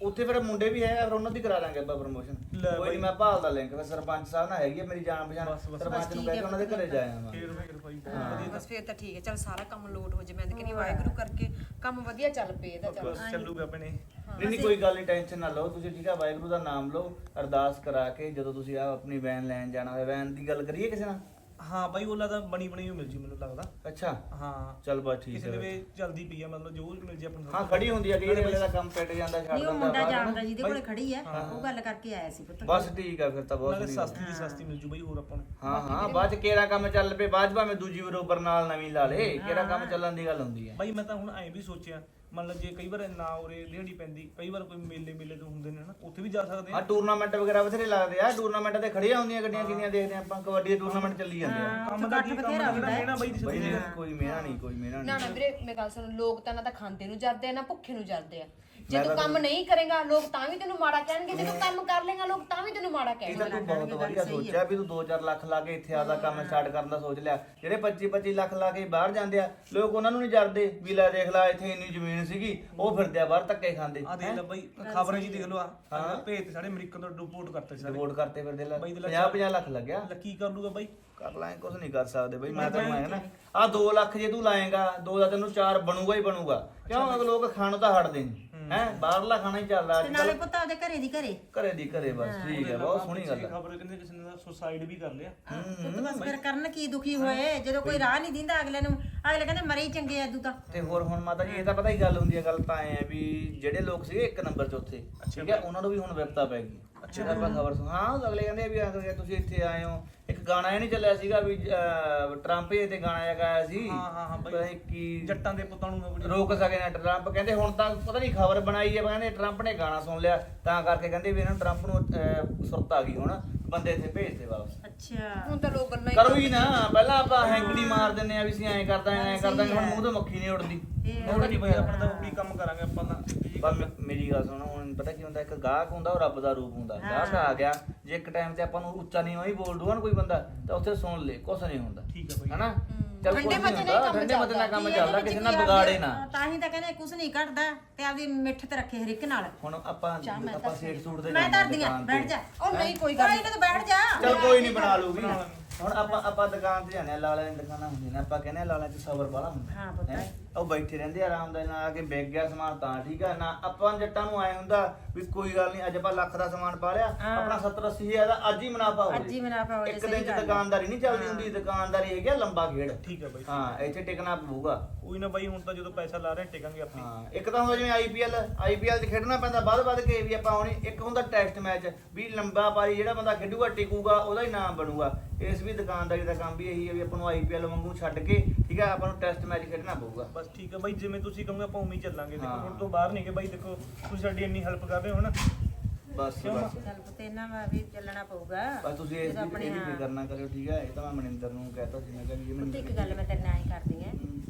ਉੱਥੇ ਫਿਰ ਮੁੰਡੇ ਵੀ ਹੈ ਫਿਰ ਉਹਨਾਂ ਦੀ ਕਰਾ ਦਾਂਗੇ ਆਪਾਂ ਪ੍ਰਮੋਸ਼ਨ ਲੈ ਕੋਈ ਬਾਈ। ਨੀ ਮੈਂ ਭਾਲਦਾ ਲਿੰਕ ਫਿਰ ਸਰਪੰਚ ਸਾਹਿਬ ਨਾਲ ਹੈਗੀ ਮੇਰੀ ਜਾਣ ਪਛਾਣ ਬਸ, ਬਸ, ਸਰਪੰਚ ਨੂੰ ਕਹਿ ਕੇ ਉਹਨਾਂ ਦੇ ਘਰੇ ਜਾਇਆ ਮੈਂ ਫੇਰ ਫੇਰ ਬਾਈ ਬਹੁਤ ਵਧੀਆ ਬਸ ਫਿਰ ਤਾਂ ਠੀਕ ਹੈ ਚਲ ਸਾਰਾ ਕੰਮ ਲੋਟ ਹੋ ਜੇ ਮੈਂ ਤਾਂ ਕਹਿੰਦੀ ਵਾਹਿਗੁਰੂ ਕਰਕੇ ਕੰਮ ਵਧੀਆ ਚੱਲ ਪਏ ਇਹਦਾ ਚੱਲ। ਬਸ ਚੱਲੂਗਾ ਆਪਣੇ। ਨਹੀਂ ਨਹੀਂ ਕੋਈ ਗੱਲ ਨਹੀਂ ਟੈਨਸ਼ਨ ਨਾ ਲਓ ਤੁਸੀਂ ਠੀਕ ਆ ਵਾਹਿਗੁਰੂ ਦਾ ਨਾਮ ਲਓ ਅਰਦਾਸ ਕਰਾ ਕੇ ਜਦੋਂ ਤੁਸੀਂ ਆ ਆਪਣੀ ਵੈਨ ਲੈਣ ਜਾਣਾ ਹੋਵੇ ਵੈਨ ਦੀ ਗੱਲ ਕਰੀਏ ਕਿਸੇ ਨਾਲ? ਹਾਂ ਬਾਈ ਉਹਲਾ ਤਾਂ ਬਣੀ ਬਣੀ ਹੋਈ ਮਿਲ ਜੂ ਮੈਨੂੰ ਲੱਗਦਾ। ਅੱਛਾ। ਹਾਂ। ਚੱਲ ਬਸ ਠੀਕ ਕਿਸੇ ਹੈ ਦੇ ਵੀ ਜਲਦੀ ਪਈ ਆ ਮਤਲਬ ਜੋ ਮਿਲ ਜੇ ਆਪਾਂ ਹਾਂ ਖੜੀ ਹੁੰਦੀ ਆ ਕਈ ਵੇਲੇ ਦਾ ਕੰਮ ਪਿੱਟ ਜਾਂਦਾ ਛੱਡ ਨਹੀਂ ਉਹ ਦਿੰਦਾ ਮੁੰਡਾ ਬਾਅਦ ਜਾਣਦਾ। ਜਿਹਦੇ ਕੋਲੇ ਖੜੀ ਹੈ। ਉਹ ਗੱਲ ਕਰਕੇ ਆਇਆ ਸੀ ਪੁੱਤ। ਬਸ ਠੀਕ ਆ ਫਿਰ ਤਾਂ ਬਹੁਤ ਨਾਲੇ ਸੋਹਣੀ ਸਸਤੀ ਦੀ ਸਸਤੀ ਮਿਲ ਜੂ ਬਾਈ ਹੋਰ ਆਪਾਂ ਨੂੰ। ਹਾਂ ਹਾਂ ਬਾਅਦ ਚ ਕਿਹੜਾ ਕੰਮ ਚੱਲ ਪਏ ਬਾਅਦ ਚ ਭਾਵੇਂ ਦੂਜੀ ਬਰੋਬਰ ਨਾਲ ਨਵੀਂ ਲਾ ਲੇ ਕਿਹੜਾ ਕੰਮ ਚੱਲਣ ਦੀ ਗੱਲ ਹੁੰਦੀ ਹੈ ਬਾਈ ਮੈਂ ਤਾਂ ਹੁਣ ਐਂ ਵੀ ਸੋਚਿਆ ਮੰਨ ਲਓ ਜੇ ਕਈ ਵਾਰ ਨਾ ਉਰੇ ਦਿਹਾੜੀ ਪੈਂਦੀ ਕਈ ਵਾਰ ਕੋਈ ਮੇਲੇ ਮੇਲੇ ਤੋਂ ਹੁੰਦੇ ਨੇ ਨਾ ਉੱਥੇ ਵੀ ਜਾ ਸਕਦੇ ਆ ਆ ਟੂਰਨਾਮੈਂਟ ਵਗੈਰਾ ਬਥੇਰੇ ਲੱਗਦੇ ਆ ਟੂਰਨਾਮੈਂਟ ਤੇ ਖੜੀਆਂ ਹੁੰਦੀਆਂ ਗੱਡੀਆਂ ਕਿੰਨੀਆਂ ਦੇਖਦੇ ਆ ਆਪਾਂ ਕਬੱਡੀ ਦੇ ਟੂਰਨਾਮੈਂਟ ਚੱਲੀ ਜਾਂਦੇ ਆ। ਕੰਮ ਦਾ ਕੀ ਕੰਮ ਦਾ ਮਿਹਣਾ ਬਾਈ ਬਈ ਕੋਈ ਮੇਰਾ ਨਹੀਂ ਕੋਈ ਮੇਰਾ ਨਾ ਨਹੀਂ। ਨਾ ਵੀਰੇ ਮੈਂ ਗੱਲ ਸੁਣ ਲੋਕ ਤਾਂ ਨਾ ਤਾਂ ਖਾਂਦੇ ਨੂੰ ਜਰਦੇ ਆ ਨਾ ਭੁੱਖੇ ਨੂੰ ਜਰਦੇ ਆ। ਜੇ ਤੂੰ ਕੰਮ ਨਹੀਂ ਕਰੇਗਾ ਲੋਕ ਤਾਂ ਵੀ ਤੈਨੂੰ ਮਾੜਾ ਕਹਿਣਗੇ ਜੇ ਤੂੰ ਕੰਮ ਕਰ ਲੇਗਾ ਲੋਕ ਤਾਂ ਵੀ ਤੈਨੂੰ ਮਾੜਾ ਇਹ ਕਹਿਣਗੇ। ਤਾਂ ਤੂੰ ਬਹੁਤ ਵਧੀਆ ਸੋਚਿਆ ਵੀ ਤੂੰ 2-4 ਲੱਖ ਲਾ ਕੇ ਇੱਥੇ ਆਦਾ ਕੰਮ ਸਟਾਰਟ ਕਰਨ ਦਾ ਸੋਚ ਲਿਆ। ਜਿਹੜੇ 25-25 ਲੱਖ ਲਾ ਕੇ ਬਾਹਰ ਜਾਂਦੇ ਆ ਲੋਕ ਉਹਨਾਂ ਨੂੰ ਨਹੀਂ ਜਰਦੇ ਵੀ ਲੈ ਦੇਖ ਲੈ ਇੱਥੇ ਇੰਨੀ ਜ਼ਮੀਨ ਸੀਗੀ ਉਹ ਫਿਰਦੇ ਆ ਬਾਹਰ ਧੱਕੇ ਖਾਂਦੇ। ਆ ਦੇਖ ਲੈ ਬਾਈ ਖਬਰਾਂ ਜੀ ਦੇਖ ਲਓ ਆ ਭੇਜ ਤੇ ਸਾਡੇ ਅਮਰੀਕਾ ਤੋਂ ਰਿਪੋਰਟ ਕਰਤੇ ਸਾਰੇ ਰਿਪੋਰਟ ਕਰਤੇ ਫਿਰਦੇ ਲੈ। ਬਾਈ ਦੇ ਲੈ 50-50 ਲੱਖ ਲੱਗਿਆ। ਲੈ ਕੀ ਕਰ ਲੂਗਾ ਬਾਈ? ਕਰ ਲਾਂਗੇ ਕੁਝ ਨਹੀਂ ਕਰ ਸਕਦੇ ਬਈ ਮੈਂ ਤੈਨੂੰ ਆਇਆ ਨਾ। ਆ 2 ਲੱਖ ਜੇ ਤੂੰ ਲਾਏਗਾ 2 ਦਾ ਤੈਨੂੰ 4 ਬਣੂਗਾ ਹੀ ਬਣੂਗਾ। ਕਿਉਂ? ਲੋਕ ਖਾਣੋਂ ਤਾਂ ਹਟਦੇ ਨਹੀਂ ਹੈ ਬਾਹਰਲਾ ਖਾਣਾ ਹੀ ਚੱਲਦਾ ਅੱਜ ਨਾਲੇ ਪੁੱਤ ਆਪਦੇ ਘਰੇ ਦੀ ਘਰੇ। ਘਰੇ ਦੀ ਘਰੇ ਬਸ ਠੀਕ ਹੈ ਬਹੁਤ ਸੋਹਣੀ ਗੱਲ ਹੈ। ਖਬਰ ਕਹਿੰਦੇ ਕਿਸੇ ਨੇ ਸੁਸਾਈਡ ਵੀ ਕਰ ਲਿਆ। ਪੁੱਤ ਬਸ ਫਿਰ ਕਰਨ ਕੀ ਦੁਖੀ ਹੋਏ? ਜਦੋਂ ਕੋਈ ਰਾਹ ਨਹੀਂ ਦਿੰਦਾ ਅਗਲੇ ਨੂੰ ਅਗਲੇ ਕਹਿੰਦੇ ਮਰੇ ਹੀ ਚੰਗੇ ਐਦੂ ਤਾਂ ਤੇ। ਹੋਰ ਹੁਣ ਮਾਤਾ ਜੀ ਇਹ ਤਾਂ ਪਤਾ ਹੀ ਗੱਲ ਹੁੰਦੀ ਹੈ ਗੱਲ ਤਾਂ ਐ ਵੀ ਜਿਹੜੇ ਲੋਕ ਸੀਗੇ ਇੱਕ ਨੰਬਰ 'ਚ ਉੱਥੇ ਠੀਕ ਹੈ ਉਹਨਾਂ ਨੂੰ ਵੀ ਹੁਣ ਵਿਪਤਾ ਪੈ ਗਈ। ਅੱਛਾ ਆਪਾਂ ਖਬਰ ਸੁਣ ਹਾਂ ਅਗਲੇ ਕਹਿੰਦੇ ਵੀ ਆਖਰ ਤੁਸੀਂ ਇੱਥੇ ਆਏ ਹੋ। ਇੱਕ ਗਾਣਾ ਇਹ ਨਹੀਂ ਚੱਲਿਆ ਸੀਗਾ ਵੀ ਟਰੰਪ ਇਹ ਤੇ ਗਾਣਾ ਜਿਹਾ ਗਾਇਆ ਸੀ। ਹਾਂ, ਹਾਂ, ਹਾਂ, ਬਾਈ। ਪਤਾ ਨੀ ਕੀ ਜੱਟਾਂ ਦੇ ਪੁੱਤਾਂ ਨੂੰ ਨੌਕਰੀ ਰੋਕ ਸਕੇ ਨਾ ਟਰੰਪ ਕਹਿੰਦੇ ਹੁਣ ਤਾਂ ਪਤਾ ਨਹੀਂ ਖਬਰ ਬਣਾਈ ਹੈ ਕਹਿੰਦੇ ਟਰੰਪ ਨੇ ਗਾਣਾ ਸੁਣ ਲਿਆ। ਤਾਂ ਕਰਕੇ ਕਹਿੰਦੇ ਵੀ ਇਹਨਾਂ ਟਰੰਪ ਨੂੰ ਸੁਰਤ ਆ ਗਈ ਹੁਣ। ਬੰਦੇ ਇੱਥੇ ਭੇਜ ਦੇ ਵਾਪਸ। ਅੱਛਾ। ਹੁਣ ਤਾਂ ਲੋਕ ਗੱਲਾਂ ਹੀ ਕਰੋ ਹੀ ਨਾ। ਪਹਿਲਾਂ ਆਪਾਂ ਹੈਂਕੜੀ ਮਾਰ ਦਿੰਨੇ ਆ ਵੀ ਅਸੀਂ ਐਂ ਕਰਦਾ ਐਂ ਕਰਦਾ। ਹੁਣ ਮੂੰਹ ਤੋਂ ਮੱਖੀ ਨਹੀਂ ਉੱਡਦੀ। ਉਹ ਨਹੀਂ ਬਾਈ ਆਪਣਾ ਤਾਂ ਉਹੀ ਕੰਮ ਕਰਾਂਗੇ ਆਪਾਂ ਤਾਂ। ਪਰ ਮੇ- ਮੇਰੀ ਗੱਲ ਸੁਣੋ ਹੁਣ ਪਤਾ ਕੀ ਹੁੰਦਾ ਇੱਕ ਗਾਹਕ ਹੁੰਦਾ ਉਹ ਰੱਬ ਦਾ ਰੂਪ ਹੁੰਦਾ। ਗਾਹਕ ਆ ਗਿਆ ਜੇ ਇੱਕ ਟਾਈਮ ਤੇ ਆਪਾਂ ਨੂੰ ਉੱਚਾ ਨਹੀਂ ਹੀ ਬੋਲ ਦੂਗਾ ਨਾ ਕੋਈ ਬੰਦਾ ਤਾਂ ਉੱਥੇ ਸੁਣ ਲੇ ਕੁਛ ਨਹੀਂ ਹੁੰਦਾ। ਠੀਕ ਹੈ ਬਾਈ। ਹਨਾ? ਚੱਲ ਠੰਡੇ ਕੁਛ ਮੱਥੇ ਨਹੀਂ ਨਾਲ ਹੁੰਦਾ ਕੰਮ ਠੰਡੇ ਮੱਥੇ ਨਾਲ ਕੰਮ ਇਹਦੇ ਚੱਲਦਾ ਵਿੱਚ ਕਿਸੇ ਨਾਲ ਕੀ ਆ ਵਿਗਾੜੇ ਨਾ ਤਾਂ ਹੀ ਤਾਂ ਕਹਿੰਦੇ ਕੁਛ ਨਹੀਂ ਘਟਦਾ ਤੇ ਆਪਦੀ ਮਿੱਠ ਤੇ ਰੱਖੇ ਹਰ ਇੱਕ ਨਾਲ। ਹੁਣ ਆਪਾਂ ਆਪਾਂ ਸੇਠ ਸੂਟ ਦੇ ਮੈਂ ਜਾਂਦੇ ਆ ਧਰਦੀਆਂ ਦੁਕਾਨ ਬੈਠ ਤੇ। ਜਾ। ਉਹ ਨਹੀਂ ਕੋਈ ਗੱਲ ਕੋਈ ਨਾ ਤੂੰ ਬੈਠ ਜਾ ਚੱਲ ਕੋਈ ਨਹੀਂ ਬਣਾ ਲੂਗੀ ਹੁਣ ਆਪਾਂ ਆਪਾਂ ਦੁਕਾਨ ਤੇ ਜਾਂਦੇ ਆ ਲਾਲਿਆਂ ਦੀ ਦੁਕਾਨਾਂ ਹੁੰਦੀਆਂ ਨੇ ਆਪਾਂ ਕਹਿੰਦੇ ਆ ਲਾਲਿਆਂ 'ਚ ਸਬਰ ਵਾਲਾ ਹੁੰਦਾ ਹਾਂ। ਪੁੱਤ। ਹੈਂ? ਉਹ ਬੈਠੇ ਰਹਿੰਦੇ ਆ ਆਰਾਮ ਨਾਲ ਆ ਕੇ ਵਿਕ ਗਿਆ ਸਮਾਨ ਤਾਂ ਠੀਕ ਆ ਨਾ ਆਪਾਂ ਜੱਟਾਂ ਨੂੰ ਆਏ ਹੁੰਦਾ ਵੀ ਕੋਈ ਗੱਲ ਨਹੀਂ ਅੱਜ ਆਪਾਂ ਲੱਖ ਦਾ ਸਮਾਨ ਪਾ ਲਿਆ ਆਪਣਾ 70 80 ਹਜ਼ਾਰ ਦਾ ਅੱਜ ਹੀ ਮੁਨਾਫਾ ਹੋ ਅੱਜ ਹੀ ਮੁਨਾਫਾ ਹੋ ਜੇ, ਇੱਕ ਸਹੀ ਦਿਨ ਚ ਗੱਲ ਆ। ਦੁਕਾਨਦਾਰੀ ਨਹੀਂ ਚੱਲਦੀ ਹੁੰਦੀ ਦੁਕਾਨਦਾਰੀ ਹੈਗੀ ਆ ਲੰਬਾ ਖੇਡ। ਠੀਕ ਹੈ ਬਾਈ ਹਾਂ ਇੱਥੇ ਟਿਕਣਾ ਪਊਗਾ। ਕੋਈ ਨਾ ਬਾਈ ਹੁਣ ਤਾਂ ਜਦੋਂ ਪੈਸਾ ਲਾ ਰਹੇ ਟਿਕਾਂਗੇ ਆਪਣੀ ਹਾਂ ਇੱਕ ਤਾਂ ਹੁੰਦਾ ਜਿਵੇਂ ਆਈਪੀਐਲ ਆਈਪੀਐਲ 'ਚ ਖੇਡਣਾ ਪੈਂਦਾ ਵੱਧ ਵੱਧ ਕੇ ਵੀ ਆਪਾਂ ਆਉਣੀ ਇੱਕ ਹੁੰਦਾ ਟੈਸਟ ਮੈਚ ਵੀ ਲੰਬਾ ਪਾਰੀ ਜਿਹੜਾ ਬੰਦਾ ਖੇਡੂਗਾ ਟਿਕੂਗਾ ਉਹਦਾ ਹੀ ਨਾਮ ਬਣੂਗਾ। ਇਸ ਵੀ ਦੁਕਾਨਦਾਰੀ ਦਾ ਕੰਮ ਵੀ ਇਹੀ ਹੈ ਵੀ ਆਪਾਂ ਨੂੰ ਆਈਪੀਐਲ ਵਾਂਗੂ ਛੱਡ ਕੇ ਠੀਕ ਹੈ ਆਪਾਂ ਨੂੰ ਟੈਸਟ ਮੈਚ ਖੇਡਣਾ ਪਊਗਾ। ਬਸ ਠੀਕ ਹੈ ਬਾਈ ਜਿਵੇਂ ਤੁਸੀਂ ਕਹੋਗੇ ਆਪਾਂ ਉਵੇਂ ਹੀ ਚੱਲਾਂਗੇ। ਦੇਖੋ ਹਾਂ। ਹੁਣ ਤੋਂ ਬਾਹਰ ਨਹੀਂ ਗਏ ਬਾਈ ਦੇਖੋ ਤੁਸੀਂ ਸਾਡੀ ਇੰਨੀ ਹੈਲਪ ਕਰ ਰਹੇ ਹੋ ਨਾ। ਬਸ? ਬਸ। ਚੱਲ ਪੁੱਤ ਇਹਨਾਂ ਵਾ ਵੀ ਚੱਲਣਾ ਪਊਗਾ। ਬਸ ਤੁਸੀਂ ਇਸ ਜਦੋਂ ਦੀ ਆਪਣੇ ਇਹਦੀ ਹਾਂ। ਫਿਕਰ ਨਾ ਕਰਿਓ ਠੀਕ ਹੈ ਇਹ ਤਾਂ ਮੈਂ ਮਨਿੰਦਰ ਨੂੰ ਕਹਿਤਾ ਸੀ ਮੈਂ ਕਿਹਾ ਵੀ ਇਹ ਪੁੱਤ ਇੱਕ ਮੈਨੂੰ ਗੱਲ ਮੈਂ ਤੇਰੇ ਨਾਲ ਐਂ ਕਰਦੀ ਕਿ ਨੂੰ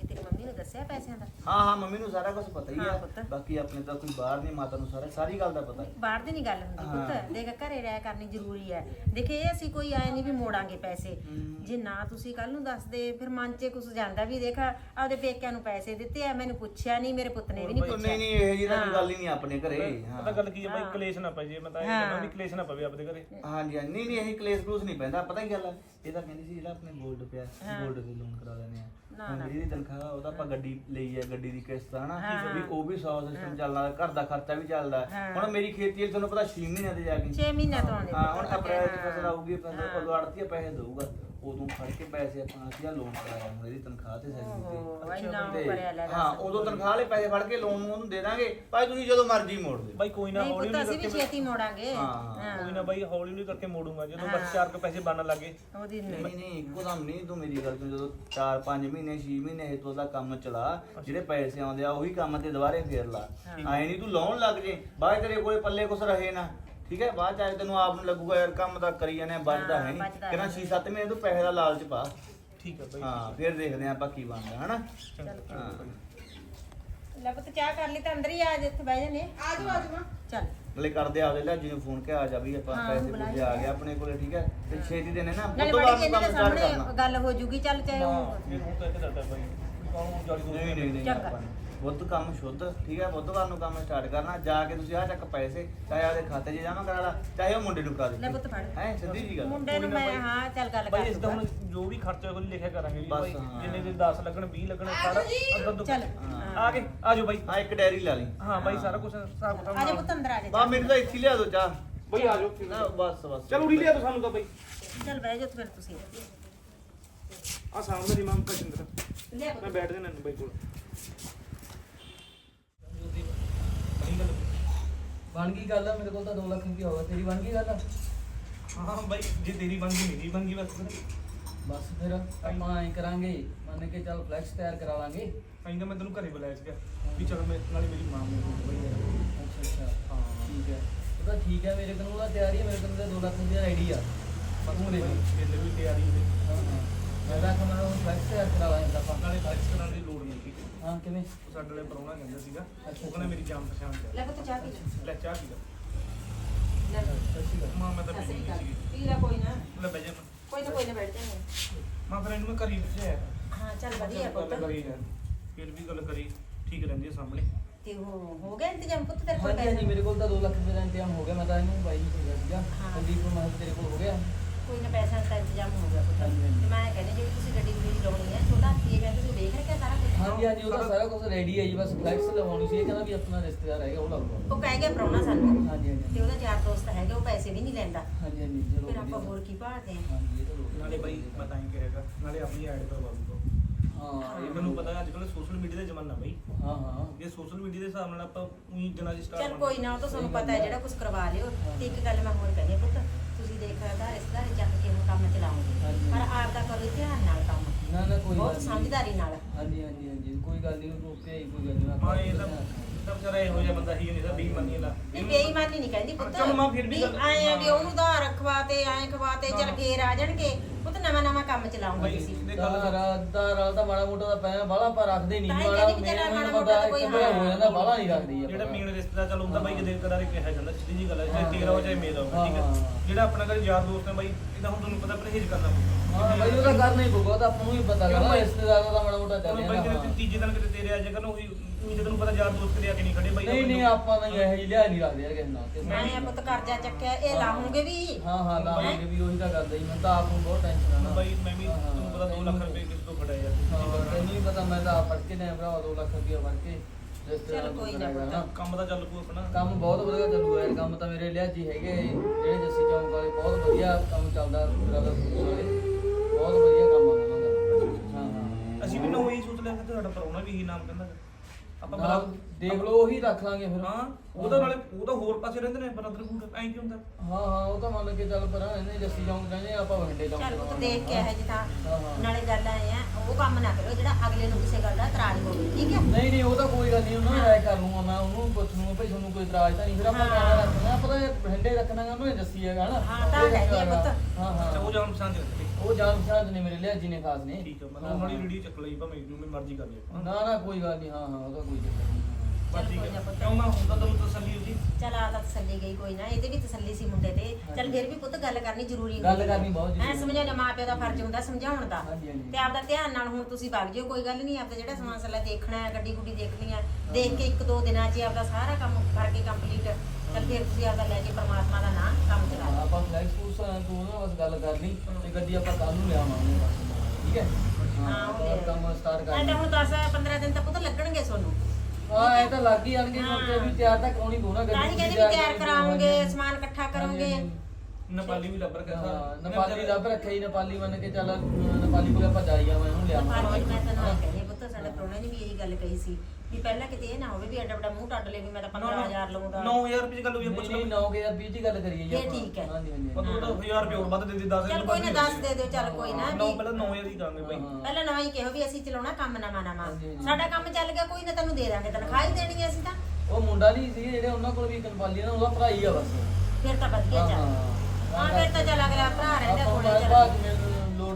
ਦੱਸਿਆ ਪੈਸਿਆਂ ਦਾ? ਹਾਂ ਹਾਂ ਮੰਮੀ ਨੂੰ ਸਾਰਾ ਕੁਝ ਪਤਾ ਹੀ ਹਾਂ, ਹੈ ਪੁੱਤ। ਬਾਕੀ ਆਪਣੇ ਤਾਂ ਕੋਈ ਬਾਹਰ ਨਹੀਂ ਮਾਤਾ ਨੂੰ ਸਾਰਾ ਸਾਰੀ ਗੱਲ ਦਾ ਪਤਾ। ਹੈ ਬਾਹਰ ਦੀ ਨਹੀਂ ਗੱਲ ਹੁੰਦੀ ਪੁੱਤ। ਦੇਖ ਘਰੇ ਰਹਿ ਕਰਨੀ ਜ਼ਰੂਰੀ ਹੈ। ਦੇਖ ਇਹ ਅਸੀਂ ਕੋਈ ਆਏ ਨਹੀਂ ਵੀ ਮੋੜਾਂਗੇ ਪੈਸੇ। ਜੇ ਨਾ ਤੁਸੀਂ ਕੱਲ ਨੂੰ ਦੱਸਦੇ ਫਿਰ ਮਨ 'ਚ ਕੁਝ ਜਾਂਦਾ ਵੀ ਦੇਖ ਆਪਦੇ ਪੇਕਿਆਂ ਨੂੰ ਪੈਸੇ ਦਿੱਤੇ ਆ ਮੈਨੂੰ ਪੁੱਛਿਆ ਨਹੀਂ ਮੇਰੇ ਪੁੱਤ ਨੇ ਵੀ ਨਹੀਂ ਨਹੀਂ ਪੁੱਛਿਆ। ਨਹੀਂ ਇਹ ਜੀ ਤਾਂ ਕੋਈ ਗੱਲ ਹੀ ਨਹੀਂ ਆਪਣੇ ਘਰੇ। ਪਤਾ ਹਾਂ। ਗੱਲ ਕੀ ਹੈ ਬਾਈ ਕਲੇਸ਼ ਨਾ ਪਏ ਜੇ ਮੈਂ ਤਾਂ ਇਹ ਕਹਿੰਦਾ ਵੀ ਕਲੇਸ਼ ਨਾ ਪਵੇ ਆਪਦੇ ਘਰੇ। ਹਾਂਜੀ ਹਾਂਜੀ। ਨਹੀਂ ਨਹੀਂ ਇਹ ਕਲੇਸ ਕਲੂਸ ਨਹੀਂ ਪੈਂਦਾ। ਪਤਾ ਕੀ ਗੱਲ ਹੈ ਇਹ ਤਾਂ ਕਹਿੰਦੀ ਸੀ ਜਿਹੜਾ ਆਪਣੇ ਗੋਲਡ ਪਿਆ ਗੋਲਡ ਦੇ ਲੋਨ ਕਰਾ ਲੈਣੇ ਆ। ਹੁਣ ਜਿਹੜੀ ਦੀ ਤਨਖਾਹ ਉਹਦਾ ਆਪਾਂ ਗੱਡੀ ਲਈ ਹੈ ਗੱਡੀ ਦੀ ਕਿਸ਼ਤ ਹਨਾ ਵੀ ਉਹ ਵੀ 100 ਸਿਸਟਮ ਚੱਲਦਾ ਘਰ ਦਾ ਖਰਚਾ ਵੀ ਚੱਲਦਾ ਹੁਣ ਮੇਰੀ ਖੇਤੀ ਹੈ ਤੁਹਾਨੂੰ ਪਤਾ 6 ਮਹੀਨਿਆਂ ਤੇ ਜਾ ਕੇ 6 ਮਹੀਨਿਆਂ ਤੋਂ ਆਉਂਦੇ ਹਾਂ ਹੁਣ ਅਪ੍ਰੈਲ ਚ ਫਸਲ ਆਊਗੀ ਫਸਲ ਆੜਤੀ ਪੈਸੇ ਦਊਗਾ। ਉਦੋਂ ਫੜ ਕੇ ਪੈਸੇ ਆਪਾਂ ਅਸੀਂ ਲੋਨ ਕਰਾਇਆ ਹੁਣ ਇਹਦੀ ਤਨਖਾਹ ਤੇ ਇੰਨਾ ਉਹ ਤੇ ਕਰਿਆ ਲੈ ਹਾਂ ਉਦੋਂ ਤਨਖਾਹ ਵਾਲੇ ਪੈਸੇ ਫੜ ਕੇ ਲੋਨ ਨੂੰ ਉਹਨੂੰ ਦੇ ਦਾਂਗੇ। ਭਾਈ ਤੁਸੀਂ ਜਦੋਂ ਮਰਜ਼ੀ ਮੋੜ ਦਿਓ। ਬਾਈ ਕੋਈ ਨਾ ਨਹੀਂ ਹੌਲੀ ਪੁੱਤ ਹੌਲੀ ਅਸੀਂ ਵੀ ਕਰਕੇ ਛੇਤੀ ਮੋੜਾਂਗੇ। ਹਾਂ। ਕੋਈ ਨਾ ਬਾਈ ਹੌਲੀ ਹੌਲੀ ਕਰਕੇ ਮੋੜੂੰਗਾ ਜਦੋਂ ਬਸ ਚਾਰ ਕੁ ਪੈਸੇ ਬਣਨ ਲੱਗੇ। ਉਹਦੀ ਨਹੀਂ ਨਹੀਂ। ਨਹੀਂ ਇੱਕੋ ਦਮ ਨਹੀਂ ਤੂੰ ਮੇਰੀ ਗੱਲ ਤੋਂ ਜਦੋਂ 4-5 ਮਹੀਨੇ 6 ਮਹੀਨੇ ਇਹ ਤੋਂ ਦਾ ਕੰਮ ਚਲਾ ਜਿਹੜੇ ਪੈਸੇ ਆਉਂਦੇ ਆ ਉਹੀ ਕੰਮ ਤੇ ਦੁਬਾਰੇ ਫੇਰ ਲਾ। ਐ ਨਹੀਂ ਤੂੰ ਲਾਉਣ ਲੱਗ ਜੇ ਬਾਅਦ ਤੇਰੇ ਕੋਲੇ ਪੱਲੇ ਕੁਛ ਰਹੇ ਨਾ। ਠੀਕ ਹੈ ਬਾਅਦ ਚ ਆ ਕੇ ਤੈਨੂੰ ਆਪ ਨੂੰ ਲੱਗੂਗਾ ਯਾਰ ਕੰਮ ਤਾਂ ਕਰੀ ਜਾਂਦੇ ਆ ਬਚਦਾ ਹੈ ਨਹੀਂ। ਬਚਦਾ ਕਿਹਨਾਂ 6-7 ਮਹੀਨੇ ਤੂੰ ਪੈਸੇ ਦਾ ਲਾਲਚ ਪਾ। ਠੀਕ ਹੈ ਬਾਈ ਹਾਂ ਫਿਰ ਦੇਖਦੇ ਆ ਆਪਾਂ ਕੀ ਬਣਦਾ ਹਨਾ? ਹਾਂ ਲੈ ਪੁੱਤ ਚਾਹ ਕਰ ਲਈ ਤਾਂ ਅੰਦਰ ਹੀ ਆ ਜਾ ਇੱਥੇ ਬਹਿ ਜਾਨੇ ਆ। ਜਾਓ ਆ ਜਾਓ ਚੱਲ। ਨਾਲੇ ਕਰਦੇ ਆਪਦੇ ਲੈ ਜਿਹਨੂੰ ਫੋਨ ਕੇ ਆ ਜਾ ਵੀ ਆਪਾਂ ਪੈਸੇ ਪੂਸੇ ਆ ਗਏ ਆਪਣੇ ਕੋਲੇ ਠੀਕ ਹੈ? ਤੇ ਛੇਤੀ ਦੇ ਨੇ ਨਾ ਨਾਲੇ ਤੋਂ ਬੜੀ ਬਾਅਦ ਕਹਿੰਦੇ ਕੰਮ ਸਾਹਮਣੇ ਕਰਨਾ। ਗੱਲ ਹੋ ਜੂਗੀ ਚੱਲ ਚਾਹੇ ਉਹ। ਹੁਣ ਤਾਂ ਬਾਈ। ਕੌਣ ਜਾਲੀ ਨਹੀਂ ਨਹੀਂ ਨਹੀਂ ਚੰਗਾ। ਆਪਾਂ ਨੇ। ਬੁੱਧ ਕੰਮ ਸ਼ੁੱਧ ਠੀਕ ਹੈ ਬੁੱਧਵਾਰ ਨੂੰ ਕੰਮ ਸਟਾਰਟ ਕਰਨਾ ਜਾ ਕੇ ਤੁਸੀਂ ਆ ਚੱਕ ਪੈਸੇ ਚਾਹੇ ਆਦੇ ਖਾਤੇ 'ਚ ਜਮਾ ਕਰਾ ਲਾ ਚਾਹੇ ਉਹ ਮੁੰਡੇ ਨੂੰ ਕਰਾ ਦੇ ਲੈ ਪੁੱਤ ਫੜ। ਹੈ ਸਿੱਧੀ ਜੀ ਗੱਲ ਮੁੰਡੇ ਨੂੰ ਮੈਂ ਹਾਂ ਚੱਲ ਗੱਲ ਬਾਈ ਕਰ ਇਸ ਦਾ ਹੁਣ ਜੋ ਵੀ ਖਰਚਾ ਹੋਈ ਲਿਖਿਆ ਕਰਾਂਗੇ ਵੀ ਹਾਂ। ਜਿੰਨੇ ਦੇ 10 ਲੱਗਣ 20 ਲੱਗਣ ਸਾਰਾ ਅੱਧਾ ਅੱਧਾ ਚੱਲ। ਆ ਕੇ ਆ ਜਾਓ ਬਾਈ ਹਾਂ ਇੱਕ ਡੈਰੀ ਲਾ ਲਈ। ਹਾਂ ਬਾਈ ਸਾਰਾ ਕੁਝ ਹਿਸਾਬ ਕਿਤਾਬ ਆ ਜਾ ਪੁੱਤ ਅੰਦਰ ਆ ਜਾ ਬਾ ਮੈਨੂੰ ਤਾਂ ਇੱਥੇ ਲਿਆ ਦੋ ਚਾਹ। ਬਾਈ ਆ ਜਾਓ। ਨਾ ਬਸ ਬਸ। ਚਲ ਉੜੀ ਲਿਆ ਤੂੰ ਸਾਨੂੰ ਤਾਂ ਬਾਈ ਚੱਲ ਬਹਿ ਜਾ ਫਿਰ ਤੁਸੀਂ। ਆ ਸਾਹਮਣੇ ਦੀ ਮਾਮ ਕਸ਼ਿੰਦਰ ਲੈ ਮੈਂ ਬੈਠ ਜਾਣਾ ਬਾਈ ਕੋਲ। ਬਣ ਗਈ ਗੱਲ ਮੇਰੇ ਕੋਲ ਤਾਂ 2 ਲੱਖ ਰੁਪਇਆ ਹੋਗਾ ਤੇਰੀ ਬਣ ਗਈ ਗੱਲ? ਹਾਂ ਬਾਈ ਜੇ ਤੇਰੀ ਬੰਗੀ ਮੇਰੀ ਬੰਗੀ ਬਸ। ਬਸ ਫਿਰ ਆਪਾਂ ਐਂ ਕਰਾਂਗੇ ਮੰਨ ਕੇ ਚੱਲ ਫਲੈਕਸ ਤਿਆਰ ਕਰਾ ਲਾਂਗੇ। ਕਹਿੰਦਾ ਮੈਂ ਤੈਨੂੰ ਘਰੇ ਬੁਲਾਇਆ ਸੀਗਾ ਵੀ ਚਲੋ ਮੈਂ ਨਾਲੇ ਮੇਰੀ ਮਾਂ ਨੂੰ ਬਾਈ ਅੱਛਾ ਅੱਛਾ। ਹਾਂ। ਠੀਕ ਹੈ। ਉਹ ਤਾਂ ਠੀਕ ਹੈ ਮੇਰੇ ਕੋਲ ਉਹਦਾ ਤਿਆਰ ਹੀ ਮੇਰੇ ਕੋਲ ਤਾਂ 2 ਲੱਖ ਰੁਪਇਆ ਰੈਡੀ ਆ। ਤੂੰ ਦੇ ਦੇ ਇਹਦੇ ਵੀ ਤਿਆਰੀ ਹੈ। ਹਾਂ ਹਾਂ। ਮੈਂ ਤਾਂ ਉਹ ਫਲੈਕਸ ਤਿਆਰ ਕਰਾ ਲਾਂਗੇ ਆਪਾਂ। ਨਾਲੇ ਫਲੈਕਸ ਨਹੀਂ ਸੀ ਹਾਂ ਕਿਵੇਂ? ਉਹ ਸਾਡੇ ਵਾਲੇ ਪ੍ਰਾਹੁਣਾ ਕਹਿੰਦਾ ਸੀਗਾ। ਉਹ ਕਹਿੰਦਾ ਮੇਰੀ ਜਾਨ ਪਛਾਣ ਚ ਲੈ ਪੁੱਤ ਚਾਹ ਪੀ ਲੈ। ਲੈ ਚਾਹ ਪੀ ਲੈ। ਲੈ। ਸੱਚੀ ਗੱਲ ਮਾਂ ਮੈਂ ਤਾਂ ਸਤਿ ਪੀਣੀ ਸ੍ਰੀ ਅਕਾਲ। ਸੀ ਪੀ ਲੈ ਕੋਈ ਨਾ। ਲੈ ਜਾ ਕੋਈ ਨਾ ਕੋਈ ਨਾ ਬੈਠ ਜਾਵਾਂਗੇ ਮਾਂ ਫਿਰ ਇਹਨੂੰ ਮੈਂ ਕਰੀ। ਬਿਠਾਇਆ ਹਾਂ ਚੱਲ ਵਧੀਆ ਗੱਲ ਪੁੱਤ। ਕਰੀ ਜਾ। ਫਿਰ ਵੀ ਗੱਲ ਕਰੀ ਠੀਕ ਰਹਿੰਦੀ ਹੈ ਸਾਹਮਣੇ। ਤੇ ਹੋ ਹੋ ਗਿਆ ਇੰਤਜ਼ਾਮ ਪੁੱਤ ਤੇਰੇ ਕੋਲ ਹਾਂਜੀ ਹਾਂਜੀ ਪੈਸੇ ਮੇਰੇ ਕੋਲ ਤਾਂ 2 ਲੱਖ ਰੁਪਏ ਦਾ ਇੰਤਜ਼ਾਮ ਹੋ ਗਿਆ ਮੈਂ ਤਾਂ ਇਹਨੂੰ ਬਾਈ ਨੂੰ ਕਿਹਾ ਸੀਗਾ। ਹਾਂ। ਕੁਲਦੀਪ ਨੂੰ ਮੈਂ ਕਿਹਾ ਤੇਰੇ ਕੋਲ ਹੋ ਗਿਆ। ਕੋਈ ਨਾ ਪੈਸਿਆਂ ਦਾ ਇੰਤਜ਼ਾਮ ਹੋ ਗਿਆ ਪੁੱਤ। ਤੇ ਮੈਂ ਕਹਿੰਦੀ ਜਿਹੜੀ ਤੁਸੀਂ ਗੱਡੀ ਗੁੱਡੀ ਲਾਉਣੀ ਹੈ ਛੋਟਾ ਕੀ ਕਹਿੰਦੇ ਤੁਸੀਂ ਦੇਖ ਰੱਖਿਆ ਸਾਰਾ ਕੁਝ ਹਾਂਜੀ ਹਾਂਜੀ ਉਹਦਾ ਸਾਰਾ ਕੁਝ ਰੈਡੀ ਹੈ ਜੀ ਬਸ ਫਲੈਕਸ ਲਵਾਉਣੀ ਸੀ ਇਹ ਕਹਿੰਦਾ ਵੀ ਆਪਣਾ ਰਿਸ਼ਤੇਦਾਰ ਹੈਗਾ ਉਹ ਲਾਊਗਾ। ਉਹ ਕਹਿ ਗਿਆ ਪ੍ਰਾਹੁਣਾ ਸਾਨੂੰ। ਹਾਂਜੀ ਹਾਂਜੀ ਤੇ ਉਹਦਾ ਯਾਰ ਦੋਸਤ ਹੈਗਾ ਉਹ ਪੈਸੇ ਵੀ ਨਹੀਂ ਲੈਂਦਾ। ਹਾਂਜੀ ਹਾਂਜੀ ਚਲੋ ਫਿਰ ਆਪਾਂ ਵਧੀਆ। ਹੋਰ ਕੀ ਭਾਲਦੇ ਹਾਂ? ਹਾਂਜੀ ਇਹ ਤਾਂ ਲੋੜ ਨਾਲੇ ਬਾਈ ਪਤਾ ਹੀ ਹੈਗਾ ਨਾਲੇ ਆਪਣੀ ਐਡ ਕਰਵਾ ਦੂਗਾ ਹਾਂ ਇਹ ਮੈਨੂੰ ਪਤਾ ਅੱਜ ਕੱਲ੍ਹ ਸੋਸ਼ਲ ਮੀਡੀਆ ਦਾ ਜ਼ਮਾਨਾ ਬਾਈ। ਹਾਂ ਹਾਂ। ਜੇ ਸੋਸ਼ਲ ਮੀਡੀਆ ਦੇ ਹਿਸਾਬ ਨਾਲ ਆਪਾਂ ਉਹੀ ਜਨਾ ਜੀ ਸਟਾਰ ਚੱਲ ਕੋਈ ਨਾ ਉਹ ਤਾਂ ਤੁਹਾਨੂੰ ਪਤਾ ਹੈ ਜਿਹੜਾ ਕੁਝ ਕਰਵਾ ਲਿਓ। ਤੇ ਇੱਕ ਗੱਲ ਮੈਂ ਹੋਰ ਕਹਿੰਦੀ ਹਾਂ ਪੁੱਤ ਤੁਸੀਂ ਦੇਖ ਰਦਾ ਰਿਸ਼ਤੇਦਾਰੀ ਚੱਕ ਕੇ ਹੁਣ ਕੰਮ ਚਲਾਉਂਗੇ। ਪਰ ਆਪ ਦਾ ਕਰੋ ਧਿਆਨ ਨਾਲ ਕੰਮ। ਨਾ ਨਾ ਕੋਈ ਬਹੁਤ। ਸਮਝਦਾਰੀ ਨਾਲ। ਹਾਂਜੀ ਹਾਂਜੀ ਹਾਂਜੀ। ਕੋਈ ਗੱਲ ਨਹੀਂ ਉਹ ਓਕੇ ਕੋਈ ਗੱਲ ਨਹੀਂ। ਹਾਂ ਇਹ ਤਾਂ ਤਾਂ ਵਿਚਾਰਾ ਇਹੋ ਜਿਹਾ ਬੰਦਾ ਹੀ ਨਹੀਂ ਤਾਂ ਬੇਈਮਾਨੀ ਵਾਲਾ ਨਹੀਂ ਬੇਈਮਾਨੀ ਨਹੀਂ ਕਹਿੰਦੀ ਪੁੱਤ। ਚਲੋ ਮਾਂ ਫਿਰ ਵੀ ਗੱਲ- ਆਏ ਆ ਵੀ ਹਾਂ। ਉਹਨੂੰ ਧਾਰ ਰਖਵਾਤੇ ਐਂ ਖਵਾਤੇ ਚੱਲ ਫੇਰ ਆ ਜਾਣਗੇ। ਪੁੱਤ ਨਵਾਂ ਨਵਾਂ ਕੰਮ ਚਲਾਉਂਗੇ ਬਾਈ ਤੁਸੀਂ। ਇਹਦੇ ਗੱਲ ਦਾ ਰਾਦਾ ਰਾਲ ਤਾਂ ਮਾੜਾ ਮੋਟਾ ਦਾ ਪੈ ਬਾਲਾ ਪਰ ਰੱਖਦੇ ਨਹੀਂ। ਤਾਂ ਹੀ ਮਾੜਾ ਕਹਿੰਦੀ ਵੀ ਮੇਨ ਤੇਰਾ ਮੇਨ ਮਾੜਾ ਬੰਦਾ ਮੋਟਾ ਤਾਂ ਇੱਕ ਕੋਈ ਵਾਰ ਹੋ। ਹਾਂ। ਜਾਂਦਾ ਬਾਲਾ ਨਹੀਂ ਰੱਖਦੀ ਜਿਹੜਾ ਆਪਾਂ। ਮੇਨ ਰਿਸ਼ਤੇਦਾਰ ਚੱਲ ਹੁੰਦਾ ਬਾਈ ਜਦੇ ਕਦਾਰੇ ਕਿਹਾ ਜਾਂਦਾ ਸਿੱਧੀ ਜੀ ਗੱਲ ਹੈ ਚਾਹੇ ਤੇਰਾ ਹੋ ਚਾਹੇ ਮੇਰਾ ਹੋ ਠੀਕ ਹੈ। ਹਾਂ। ਜਿਹੜਾ ਆਪਣਾ ਘਰ ਯਾਰ ਦੋਸਤ ਹੈ ਬਾਈ ਇਹਦਾ ਹੁਣ ਤੁਹਾਨੂੰ ਪਤਾ ਪਰਹੇਜ਼ ਕਰਨਾ ਪਊਗਾ। ਹਾਂ ਬਾਈ ਉਹਦਾ ਕਰਨਾ ਹੀ ਪਊਗਾ ਉਹ ਤਾਂ ਆਪਾਂ ਨੂੰ ਵੀ ਪਤਾ ਕਿਉਂ ਲੱਗਦਾ ਬਾਈ? ਰਿਸ਼ਤੇਦਾਰਾਂ ਦਾ ਮਾੜਾ ਮੋਟਾ ਚੱਲ ਹੁਣ ਬਾਈ ਜਾਂਦਾ ਕਿਤੇ ਤੀਜੇ ਦਿਨ ਕਿਤੇ ਤੇਰੇ ਆ ਜਾਏਗਾ ਨਾ ਉਹੀ ਉਹੀ ਤੈਨੂੰ ਪਤਾ ਯਾਰ ਦੋਸਤ ਕਦੇ ਆ ਕੇ ਨਹੀਂ ਖੜੇ ਬਾਈ ਨਹੀਂ ਨਹੀਂ ਆਪਾਂ ਨਹੀਂ ਇਹੋ ਜਿਹੀ ਲਿਆ ਨਹੀਂ ਰੱਖਦੇ ਯਾਰ ਕਿਸੇ ਨਾਲ ਕਿਸੇ ਨਾਲ। ਮੈਂ ਆ ਪੁੱਤ ਕਰਜ਼ਾ ਚੱਕਿਆ ਇਹ ਲਾਉਂਗੇ ਵੀ ਹਾਂ ਹਾਂ ਲਾਵਾਂਗੇ ਵੀ ਉਹੀ ਤਾਂ ਕਰਦਾ ਹੀ ਮੈਂ ਤਾਂ ਆਪ ਨੂੰ ਬਹੁਤ ਟੈਨਸ਼ਨ ਆ ਨਾ ਬਾਈ ਮੈਂ ਵੀ ਹਾਂ, ਹਾਂ। ਤੁਹਾਨੂੰ ਪਤਾ 2 ਲੱਖ ਰੁਪਏ ਕਿਸ ਤੋਂ ਫੜਿਆ ਯਾਰ ਹਾਂ ਤੈਨੂੰ ਵੀ ਪਤਾ ਮੈਂ ਤਾਂ ਆਪ ਫੜ ਕੇ ਲਿਆ ਭਰਾ 2 ਲੱਖ ਰੁਪਏ ਫੜ ਕੇ ਰਿਸ਼ਤੇਦਾਰਾਂ ਚੱਲ ਕੋਈ ਨੂੰ ਨਾ ਕਰਾਇਆ ਪੁੱਤ। ਕੰਮ ਦਾ ਚੱਲ ਪੂ ਆਪਣਾ ਕੰਮ ਬਹੁਤ ਵਧੀਆ ਚੱਲੂਗਾ ਯਾਰ ਕੰਮ ਤਾਂ ਮੇਰੇ ਲਿਆ ਜੀ ਹੈਗੇ ਜਿਹੜੇ ਜੱਸੀ ਚੌਂਕ ਵਾਲੇ ਬਹੁਤ ਵਧੀਆ ਕੰਮ ਚੱਲਦਾ ਬ੍ਰਦਰ ਵਾਲੇ ਬਹੁਤ ਵਧੀਆ ਕੰਮ ਆ ਉਹਨਾਂ ਦਾ। ਹਾਂ ਹਾਂ। ਅਸੀਂ ਵੀ ਨਾ ਉਹੀ ਸੋਚ ਲਿਆ ਕਿ ਤੁਹਾਡਾ ਪਰੋਣਾ ਵੀ ਇਹੀ ਨਾਮ ਕਹਿੰਦਾ ਆਪਾਂ ਬਰਾਬਰ ਦੇਖ। ਲਓ ਉਹੀ ਰੱਖ ਲਾਂਗੇ ਫਿਰ। ਹਾਂ। ਉਹਦਾ ਨਾਲੇ ਉਹਦਾ ਹੋਰ ਪਾਸੇ ਰਹਿੰਦੇ ਨੇ ਬਰਦਰ ਬੂਟ ਐਂ ਕੀ ਹੁੰਦਾ? ਹਾਂ ਹਾਂ ਉਹ ਤਾਂ ਮੰਨ ਕੇ ਚੱਲ ਪਰਾਂ ਇਹਨੇ ਜੱਸੀ ਚੌਂਕ ਕਹਿੰਦੇ ਆਪਾਂ ਵੰਡੇ ਚੱਲ ਪੁੱਤ ਲਵਾਂਗੇ। ਦੇਖ ਕੇ ਇਹ ਜਿਹਾ। ਨਾਲੇ ਗੱਲ ਆਏ ਆ ਉਹ ਕੰਮ ਨਾ ਕਰੋ ਜਿਹੜਾ ਅਗਲੇ ਨੂੰ ਕਿਸੇ ਗੱਲ ਦਾ ਇਤਰਾਜ਼ ਹੋਵੇ ਠੀਕ ਹੈ? ਨਹੀਂ ਨਹੀਂ ਉਹ ਤਾਂ ਕੋਈ ਗੱਲ ਨਹੀਂ ਉਹਨਾਂ ਨੂੰ ਰਾਇ ਕਰ ਲੂੰਗਾ ਮੈਂ ਉਹਨੂੰ ਪੁੱਛ ਲੂੰਗਾ ਭਾਈ ਤੁਹਾਨੂੰ ਕੋਈ ਇਤਰਾਜ਼ ਤਾਂ ਨਹੀਂ ਫਿਰ ਆਪਾਂ। ਕਾਹਦਾ ਰੱਖਣਾ ਆਪਾਂ ਤਾਂ ਵੰਡੇ ਰੱਖਣਾ ਗਾ ਉਹਨੇ ਜੱਸੀ ਹੈਗਾ ਨਾ। ਹਾਂ, ਤਾਂ ਹੈਗੀ ਆ ਪੁੱਤ। ਹਾਂ ਅੱਛਾ ਹਾਂ ਉਹ ਜਾਣ ਪਛਾਣ ਦੇ ਉਹ ਜਾਣ ਪਛਾਣ ਨੇ ਮੇਰੇ ਲਿਆ ਜੀ ਨੇ ਖਾਸ ਨੇ। ਠੀਕ ਹੈ ਮਤਲਬ ਮਾੜੀ ਵੀਡੀਓ ਚੱਕ ਲਈ ਭਾਵੇਂ ਜੋ ਮੈਂ ਮਰਜ਼ੀ ਕਰ ਲਿਆ ਨਾ ਨਾ ਕੋਈ ਗੱਲ ਨਹੀਂ ਹਾਂ ਹਾਂ ਉਹਦਾ ਕੋਈ ਚੱਕਰ ਨਹੀਂ। ਠੀਕ ਕੋਈ ਨਾ ਹੈ। ਪੁੱਤ। ਕਿਉਂ ਨਾ ਹੁੰਦਾ ਤੁਹਾਨੂੰ ਤਸੱਲੀ ਹੁੰਦੀ ਚਲ ਆ ਤਾਂ ਤਸੱਲੀ ਗਈ ਕੋਈ ਨਾ ਇਹਦੇ ਵੀ ਤਸੱਲੀ ਸੀ ਮੁੰਡੇ ਤੇ। ਚਲ ਫਿਰ ਵੀ ਪੁੱਤ ਗੱਲ ਕਰਨੀ ਜ਼ਰੂਰੀ ਗੱਲ ਕਰਨੀ ਬਹੁਤ ਜ਼ਰੂਰੀ ਹੈ। ਸਮਝਾਉਣਾ ਮਾਂ ਪਿਓ ਦਾ ਫਰਜ਼ ਹੁੰਦਾ ਸਮਝਾਉਣ ਦਾ। ਹਾਂਜੀ, ਹਾਂਜੀ। ਤੇ ਆਪਦਾ ਧਿਆਨ ਨਾਲ ਹੁਣ ਤੁਸੀਂ ਵਗ ਜਿਓ ਕੋਈ ਗੱਲ ਨਹੀਂ ਆਪਦਾ ਜਿਹੜਾ ਸਮਾਨ ਸਲਾ ਦੇਖਣਾ ਹੈ ਗੱਡੀ ਗੁੱਡੀ ਦੇਖਣੀ ਹੈ ਦੇਖ ਕੇ ਇੱਕ ਦੋ ਦਿਨਾਂ 'ਚ ਹੀ ਆਪਦਾ ਸਾਰਾ ਕੰਮ ਕਰਕੇ ਕੰਪਲੀਟ ਚਲ ਫਿਰ ਤੁਸੀਂ ਆਪਦਾ ਲੈ ਕੇ ਪ੍ਰਮਾਤਮਾ ਦਾ ਨਾਮ ਕੰਮ ਚਲਾ ਹਾਂ, ਆਪਾਂ ਫਲੈਕਸ ਫੂਸ ਤੂੰ ਨਾ ਬਸ ਗੱਲ ਕਰ ਲਈ ਤੇ ਗੱਡੀ ਆਪਾਂ ਕੱਲ ਨੂੰ ਲਿਆਵਾਂਗੇ ਬਸ। ਠੀਕ ਹੈ? ਹਾਂ, ਉਹ ਲੈ ਆਪਾਂ ਕੰਮ ਸਟਾਰਟ ਕਰ ਲਈ ਤਾਂ ਹੁਣ 10 15 ਦਿਨ ਤਾਂ ਪੁੱਤ ਲੱਗਣਗੇ ਤੁਹਾਨੂੰ। ਹਾਂ ਇਹ ਤਾਂ ਲੱਗ ਹੀ ਜਾਣਗੇ। ਕਿਉਂਕਿ ਵੀ ਤਿਆਰ ਤਾਂ ਕਰਾਉਣੀ ਪਊ ਨਾ ਤਾਂ ਹੀ ਕਹਿੰਦੇ ਵੀ ਤਿਆਰ ਕਰਾਉਂਗੇ ਸਮਾਨ ਇਕੱਠਾ ਕਰੋਗੇ। ਨੇਪਾਲੀ ਵੀ ਲੱਭ ਰੱਖਿਆ ਹਾਂ ਨੇਪਾਲੀ ਲੱਭ ਰੱਖਿਆ ਹੀ ਨੇਪਾਲੀ ਮੰਨ ਕੇ ਚੱਲ ਨੇਪਾਲੀ ਕੋਲ ਆਪਾਂ ਜਾਈ ਆਵਾਂ ਉਹਨੂੰ ਲਿਆਵਾਂਗੇ ਹਾਂਜੀ ਮੈਂ ਤਾਂ ਨਾ ਕਹਿੰਦੀ ਹਾਂ, ਪੁੱਤ ਸਾਡੇ ਪ੍ਰਾਹੁਣੇ ਨੇ ਵੀ ਇਹੀ ਗੱਲ ਕਹੀ ਸੀ। ਵੀ ਪਹਿਲਾਂ ਕਿਤੇ ਇਹ ਨਾ ਹੋਵੇ ਵੀ ਐਡਾ ਵੱਡਾ ਮੂੰਹ ਟੱਡ ਲੇ ਵੀ ਮੈਂ ਤਾਂ 15000 ਲਵਾਂਗਾ 9000 ਰੁਪਏ ਦੀ ਗੱਲ ਹੋਈ ਆ, ਪੁੱਛ ਲਓ। ਨਹੀਂ 9020 ਦੀ ਗੱਲ ਕਰੀਏ ਜੀ ਇਹ ਆਪਾਂ। ਠੀਕ ਹੈ। ਹਾਂਜੀ ਹਾਂਜੀ। ਮਤਲਬ ਉਹਦਾ 1000 ਰੁਪਏ ਹੋਰ ਵੱਧ ਦੇ ਦੇ 10000 ਚਲ ਕੋਈ ਨਾ ਦੱਸ ਦੇ ਦਿਓ ਚਲ ਕੋਈ ਨਾ ਨੌ ਵੀ। ਪਹਿਲਾਂ 9000 ਹੀ ਕਰਾਂਗੇ ਬਾਈ। ਹਾਂ। ਪਹਿਲਾਂ ਨਵਾਂ ਹੀ ਕਿਹੋ ਵੀ ਅਸੀਂ ਚਲਾਉਣਾ ਕੰਮ ਨਵਾਂ ਨਵਾਂ। ਹਾਂਜੀ, ਹਾਂਜੀ। ਸਾਡਾ ਕੰਮ ਚੱਲ ਗਿਆ ਕੋਈ ਨਾ ਤੈਨੂੰ ਦੇ ਦਾਂਗੇ ਤਨਖਾਹ ਹੀ ਦੇਣੀ ਹੈ ਅਸੀਂ ਤਾਂ। ਉਹ ਮੁੰਡਾ ਨਹੀਂ ਸੀ ਜਿਹੜੇ ਉਹਨਾਂ ਕੋਲ ਵੀ ਕਨਪਾਲੀ ਨਾ ਉਹਦਾ ਭਰਾ ਹੀ ਆ ਬਸ। ਫਿਰ ਤਾਂ ਵਧੀਆ ਚੱਲ। ਹਾਂ। ਫਿਰ ਤਾਂ ਚੱਲ ਅਗਲਾ ਭਰਾ ਰਹਿੰਦਾ ਕੋਲੇ ਬਾਅਦ ਚੱਲ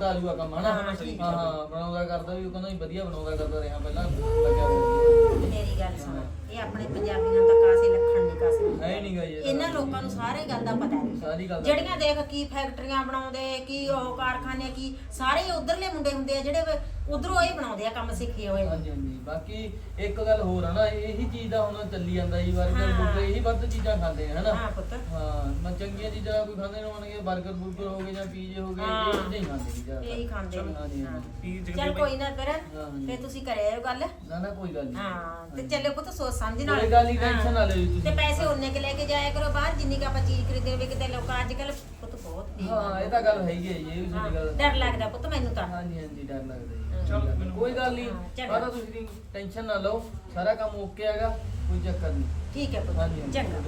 ਬਾਅਦ ਮੈਨੂੰ ਲੋਟ ਆ ਜੂਗਾ ਕੰਮ ਹਨਾ? ਹਾਂ, ਹਾਂ ਠੀਕ ਹਾਂ ਬਣਾਉਂਦਾ ਕਰਦਾ ਵੀ ਉਹ ਕਹਿੰਦਾ ਵੀ ਵਧੀਆ ਬਣਾਉਂਦਾ ਕਰਦਾ ਰਿਹਾ ਪਹਿਲਾਂ। ਲੱਗਿਆ ਹੋਇਆ ਮੇਰੀ ਗੱਲ ਸੁਣ। ਇਹ ਆਪਣੇ ਪੰਜਾਬੀਆਂ ਦਾ ਕਾਸੇ ਲੱਖਣ ਨਹੀਂ ਕਾਸੇ ਹੈ ਨਹੀਂ ਗਾ ਜੀ ਇਹ। ਇਹਨਾਂ ਲੋਕਾਂ ਨੂੰ ਸਾਰੇ ਗੱਲ ਦਾ ਪਤਾ ਹੈ ਸਾਰੀ ਗੱਲ ਦਾ- ਜਿਹੜੀਆਂ ਦੇਖ ਕੀ ਫੈਕਟਰੀਆਂ ਬਣਾਉਂਦੇ ਕੀ ਉਹ ਕਾਰਖਾਨੇ ਕੀ ਸਾਰੇ ਉਧਰਲੇ ਮੁੰਡੇ ਹੁੰਦੇ ਆ ਜਿਹੜੇ ਉਧਰੋਂ ਹੀ ਬਣਾਉਂਦੇ ਆ ਕੰਮ ਸਿੱਖੇ ਹੋਏ ਹਾਂਜੀ ਹਾਂਜੀ ਬਾਕੀ ਇੱਕ ਗੱਲ ਹੋਰ ਆ ਨਾ ਇਹੀ ਚੀਜ਼ ਦਾ ਹੁਣ ਚੱਲੀ ਜਾਂਦਾ ਜੀ 버ਗਰ ਹਾਂ। ਬੁਰਗਰ ਇਹੀ ਵੱਧ ਚੀਜ਼ਾਂ ਖਾਂਦੇ ਆ ਹਨਾ ਹਾਂ ਪੁੱਤ ਹਾਂ ਮੈਂ ਚੰਗੀਆਂ ਚੀਜ਼ਾਂ ਕੋਈ ਖਾਂਦੇ ਨਾ ਹੋਣਗੇ 버ਗਰ ਬੁਰਗਰ ਹੋ ਗਏ ਜਾਂ ਪੀਜ਼ੇ ਹੋ ਗਏ। ਇਹ ਚੀਜ਼ਾਂ ਹੀ ਖਾਂਦੇ ਜੀ। ਇਹੀ ਖਾਂਦੇ ਨੇ ਹਾਂ। ਚੱਲ ਕੋਈ ਨਾ ਹਾਂਜੀ। ਫਿਰ ਤੁਸੀਂ ਕਰਿਓ ਗੱਲ ਨਾ ਨਾ ਕੋਈ ਗੱਲ ਨਹੀਂ ਹਾਂ ਤੇ ਚੱਲਿਓ ਪੁੱਤ ਸੋਚ ਸਮਝ ਨਾਲ ਕੋਈ ਗੱਲ ਨਹੀਂ ਹਾਂ। ਟੈਨਸ਼ਨ ਨਾ ਲਿਓ ਜੀ ਤੇ ਤੁਸੀਂ ਪੈਸੇ ਉਹਨੇ ਕਿ ਲੈ ਕੇ ਜਾਇਆ ਕਰੋ ਬਾਹਰ ਜਿੰਨੀ ਕ ਆਪਾਂ ਚੀਜ਼ ਖਰੀਦੇ ਹੋਵੇ ਕਿਤੇ ਲੋਕ ਅੱਜ ਕੱਲ ਪੁੱਤ ਬਹੁਤ ਬੇਈਮਾਨ ਹਾਂ ਇਹ ਤਾਂ ਗੱਲ ਹੈਗੀ ਹੈ ਜੀ ਇਹ ਵੀ ਹਾਂ, ਤੁਹਾਡੀ ਗੱਲ ਡਰ ਲੱਗਦਾ ਪੁੱਤ ਮੈਨੂੰ ਤਾਂ। ਹਾਂਜੀ ਹਾਂਜੀ ਡਰ ਲੱਗਦਾ ਹਾਂ। ਜੀ ਚੱਲ ਕੋਈ ਮੈਨੂੰ- ਕੋਈ ਗੱਲ ਨਹੀਂ ਚੰਗਾ। ਸਾਰਾ ਤੁਸੀਂ ਟੈਨਸ਼ਨ ਨਾ ਲਓ ਸਾਰਾ ਕੰਮ ਓਕੇ ਹੈਗਾ ਕੋਈ ਚੱਕਰ ਨਹੀਂ ਠੀਕ ਹੈ ਪੁੱਤ ਹਾਂਜੀ ਚੰਗਾ।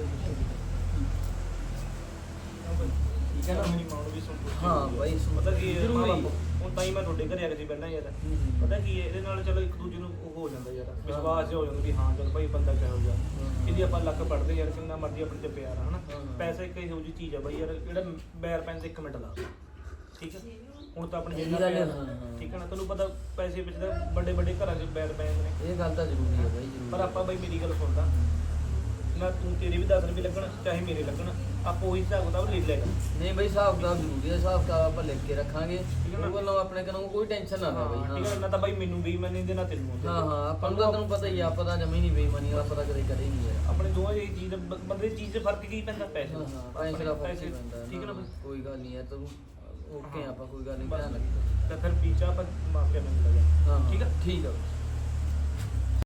ਠੀਕ ਹੈ ਨਾ ਮੇਰੀ ਮਾਂ ਨੂੰ ਵੀ ਸੰਤੁਸ਼ਟੀ ਹਾਂ। ਬਾਈ, ਪਤਾ ਕੀ ਹੈ ਜ਼ਰੂਰੀ। ਮਾਂ ਬਾਪ- ਹੁਣ ਤਾਂ ਹੀ ਮੈਂ ਤੁਹਾਡੇ ਘਰੇ ਆ ਗਿਆ ਸੀ ਪਹਿਲਾਂ ਯਾਰ। ਪਤਾ ਕੀ ਹੈ ਇਹਦੇ ਨਾਲ ਚਲੋ ਇੱਕ ਦੂਜੇ ਨੂੰ ਉਹ ਹੋ ਜਾਂਦਾ ਯਾਰ। ਵਿਸ਼ਵਾਸ ਜਿਹਾ ਹੋ ਜਾਂਦਾ ਵੀ ਹਾਂ ਚਲ ਭਾਈ ਬੰਦਾ ਕਿਹੋ ਜਿਹਾ। ਇਹਦੀ ਆਪਾਂ ਲੱਕ ਪੜਦੇ ਯਾਰ ਕਿੰਨਾ ਮਰਜ਼ੀ ਆਪਣੇ ਤੇ ਪਿਆਰ ਆ ਹਨਾ। ਪੈਸਾ ਇੱਕ ਇਹੋ ਜਿਹੀ ਚੀਜ਼ ਆ ਬਾਈ ਯਾਰ ਜਿਹੜਾ ਬੈਰ ਪੈਣ ਤੇ ਇੱਕ ਮਿੰਟ ਲਾ ਠੀਕ ਹੈ? ਹੁਣ ਤਾਂ ਆਪਣੇ ਜਿੰਨਾ ਗੱਲ ਹੈ, ਪਿਆ, ਹਾਂ, ਹਾਂ। ਠੀਕ ਹੈ ਨਾ? ਤੁਹਾਨੂੰ ਪਤਾ ਪੈਸੇ ਵਿੱਚ ਤਾਂ ਵੱਡੇ ਵੱਡੇ ਘਰਾਂ 'ਚ ਬੈਠ ਪੈ ਜਾਂਦੇ ਨੇ। ਇਹ ਗੱਲ ਤਾਂ ਜ਼ਰੂਰੀ ਹੈ ਬਾਈ ਜ਼ਰੂਰੀ ਪਰ ਆਪਾਂ ਬਈ ਮੇਰੀ ਗੱਲ ਸੁਣਦਾ। ਨਾ ਤੂੰ ਤੇਰੇ ਵੀ 10 ਰੁਪਏ ਲੱਗਣ ਚਾਹੇ ਮੇਰੇ ਲੱਗਣ ਆਪਾਂ ਉਹੀ ਹਿਸਾਬ ਕਿਤਾਬ ਲੈ ਲੈਗਾ ਨਹੀਂ ਬਈ ਹਿਸਾਬ ਕਿਤਾਬ ਜ਼ਰੂਰੀ ਹੈ ਹਿਸਾਬ ਕਿਤਾਬ ਆਪਾਂ ਲਿਖ ਕੇ ਰੱਖਾਂਗੇ। ਠੀਕ ਹੈ ਨਾ? ਉਹ ਵੱਲੋਂ ਆਪਣੇ ਕੋਲੋਂ ਕੋਈ ਟੈਨਸ਼ਨ ਨਾ ਲੈ ਬਈ ਠੀਕ ਹੈ ਹਾਂ। ਨਾ ਤਾਂ ਬਾਈ ਮੈਨੂੰ ਬੇਈਮਾਨੀ ਦੇ ਨਾ ਤੈਨੂੰ ਹਾਂ ਹਾਂ ਆਪਾਂ ਨੂੰ ਤਾਂ ਤੈਨੂੰ ਪਤਾ ਹੀ ਆ ਆਪਾਂ ਤਾਂ ਜਮੀ ਨਹੀਂ ਬੇਈਮਾਨੀ ਦਾ ਪਤਾ ਕਦੇ ਕਦੇ ਨਹੀਂ ਹੈ ਆਪਣੇ ਦੋਵਾਂ ਦੀ ਚੀਜ਼ ਬ- ਬੰਦੇ ਦੀ ਚੀਜ਼ ਫ਼ਰਕ ਕੀ ਪੈਂਦਾ? ਪੈਸੇ ਹਾਂ ਦਾ। ਹਾਂ ਪੈਸੇ ਦਾ ਫ਼ਰਕ ਹੀ ਪੈਂਦਾ ਠੀਕ ਹੈ ਨਾ ਬਈ? ਕੋਈ ਗੱਲ ਨਹੀਂ ਹੈ ਤੂੰ ਓਕੇ ਆਪਾਂ ਕੋਈ ਗੱਲ ਨਹੀਂ ਬਸ। ਧਿਆਨ ਰੱਖੀ। ਤਾਂ ਫਿਰ ਪੀਚਾ ਆਪਾਂ ਮਾਫੀਆ ਮੰਗ ਲਿਆ ਹਾਂ ਠੀਕ ਹੈ ਠੀਕ ਹੈ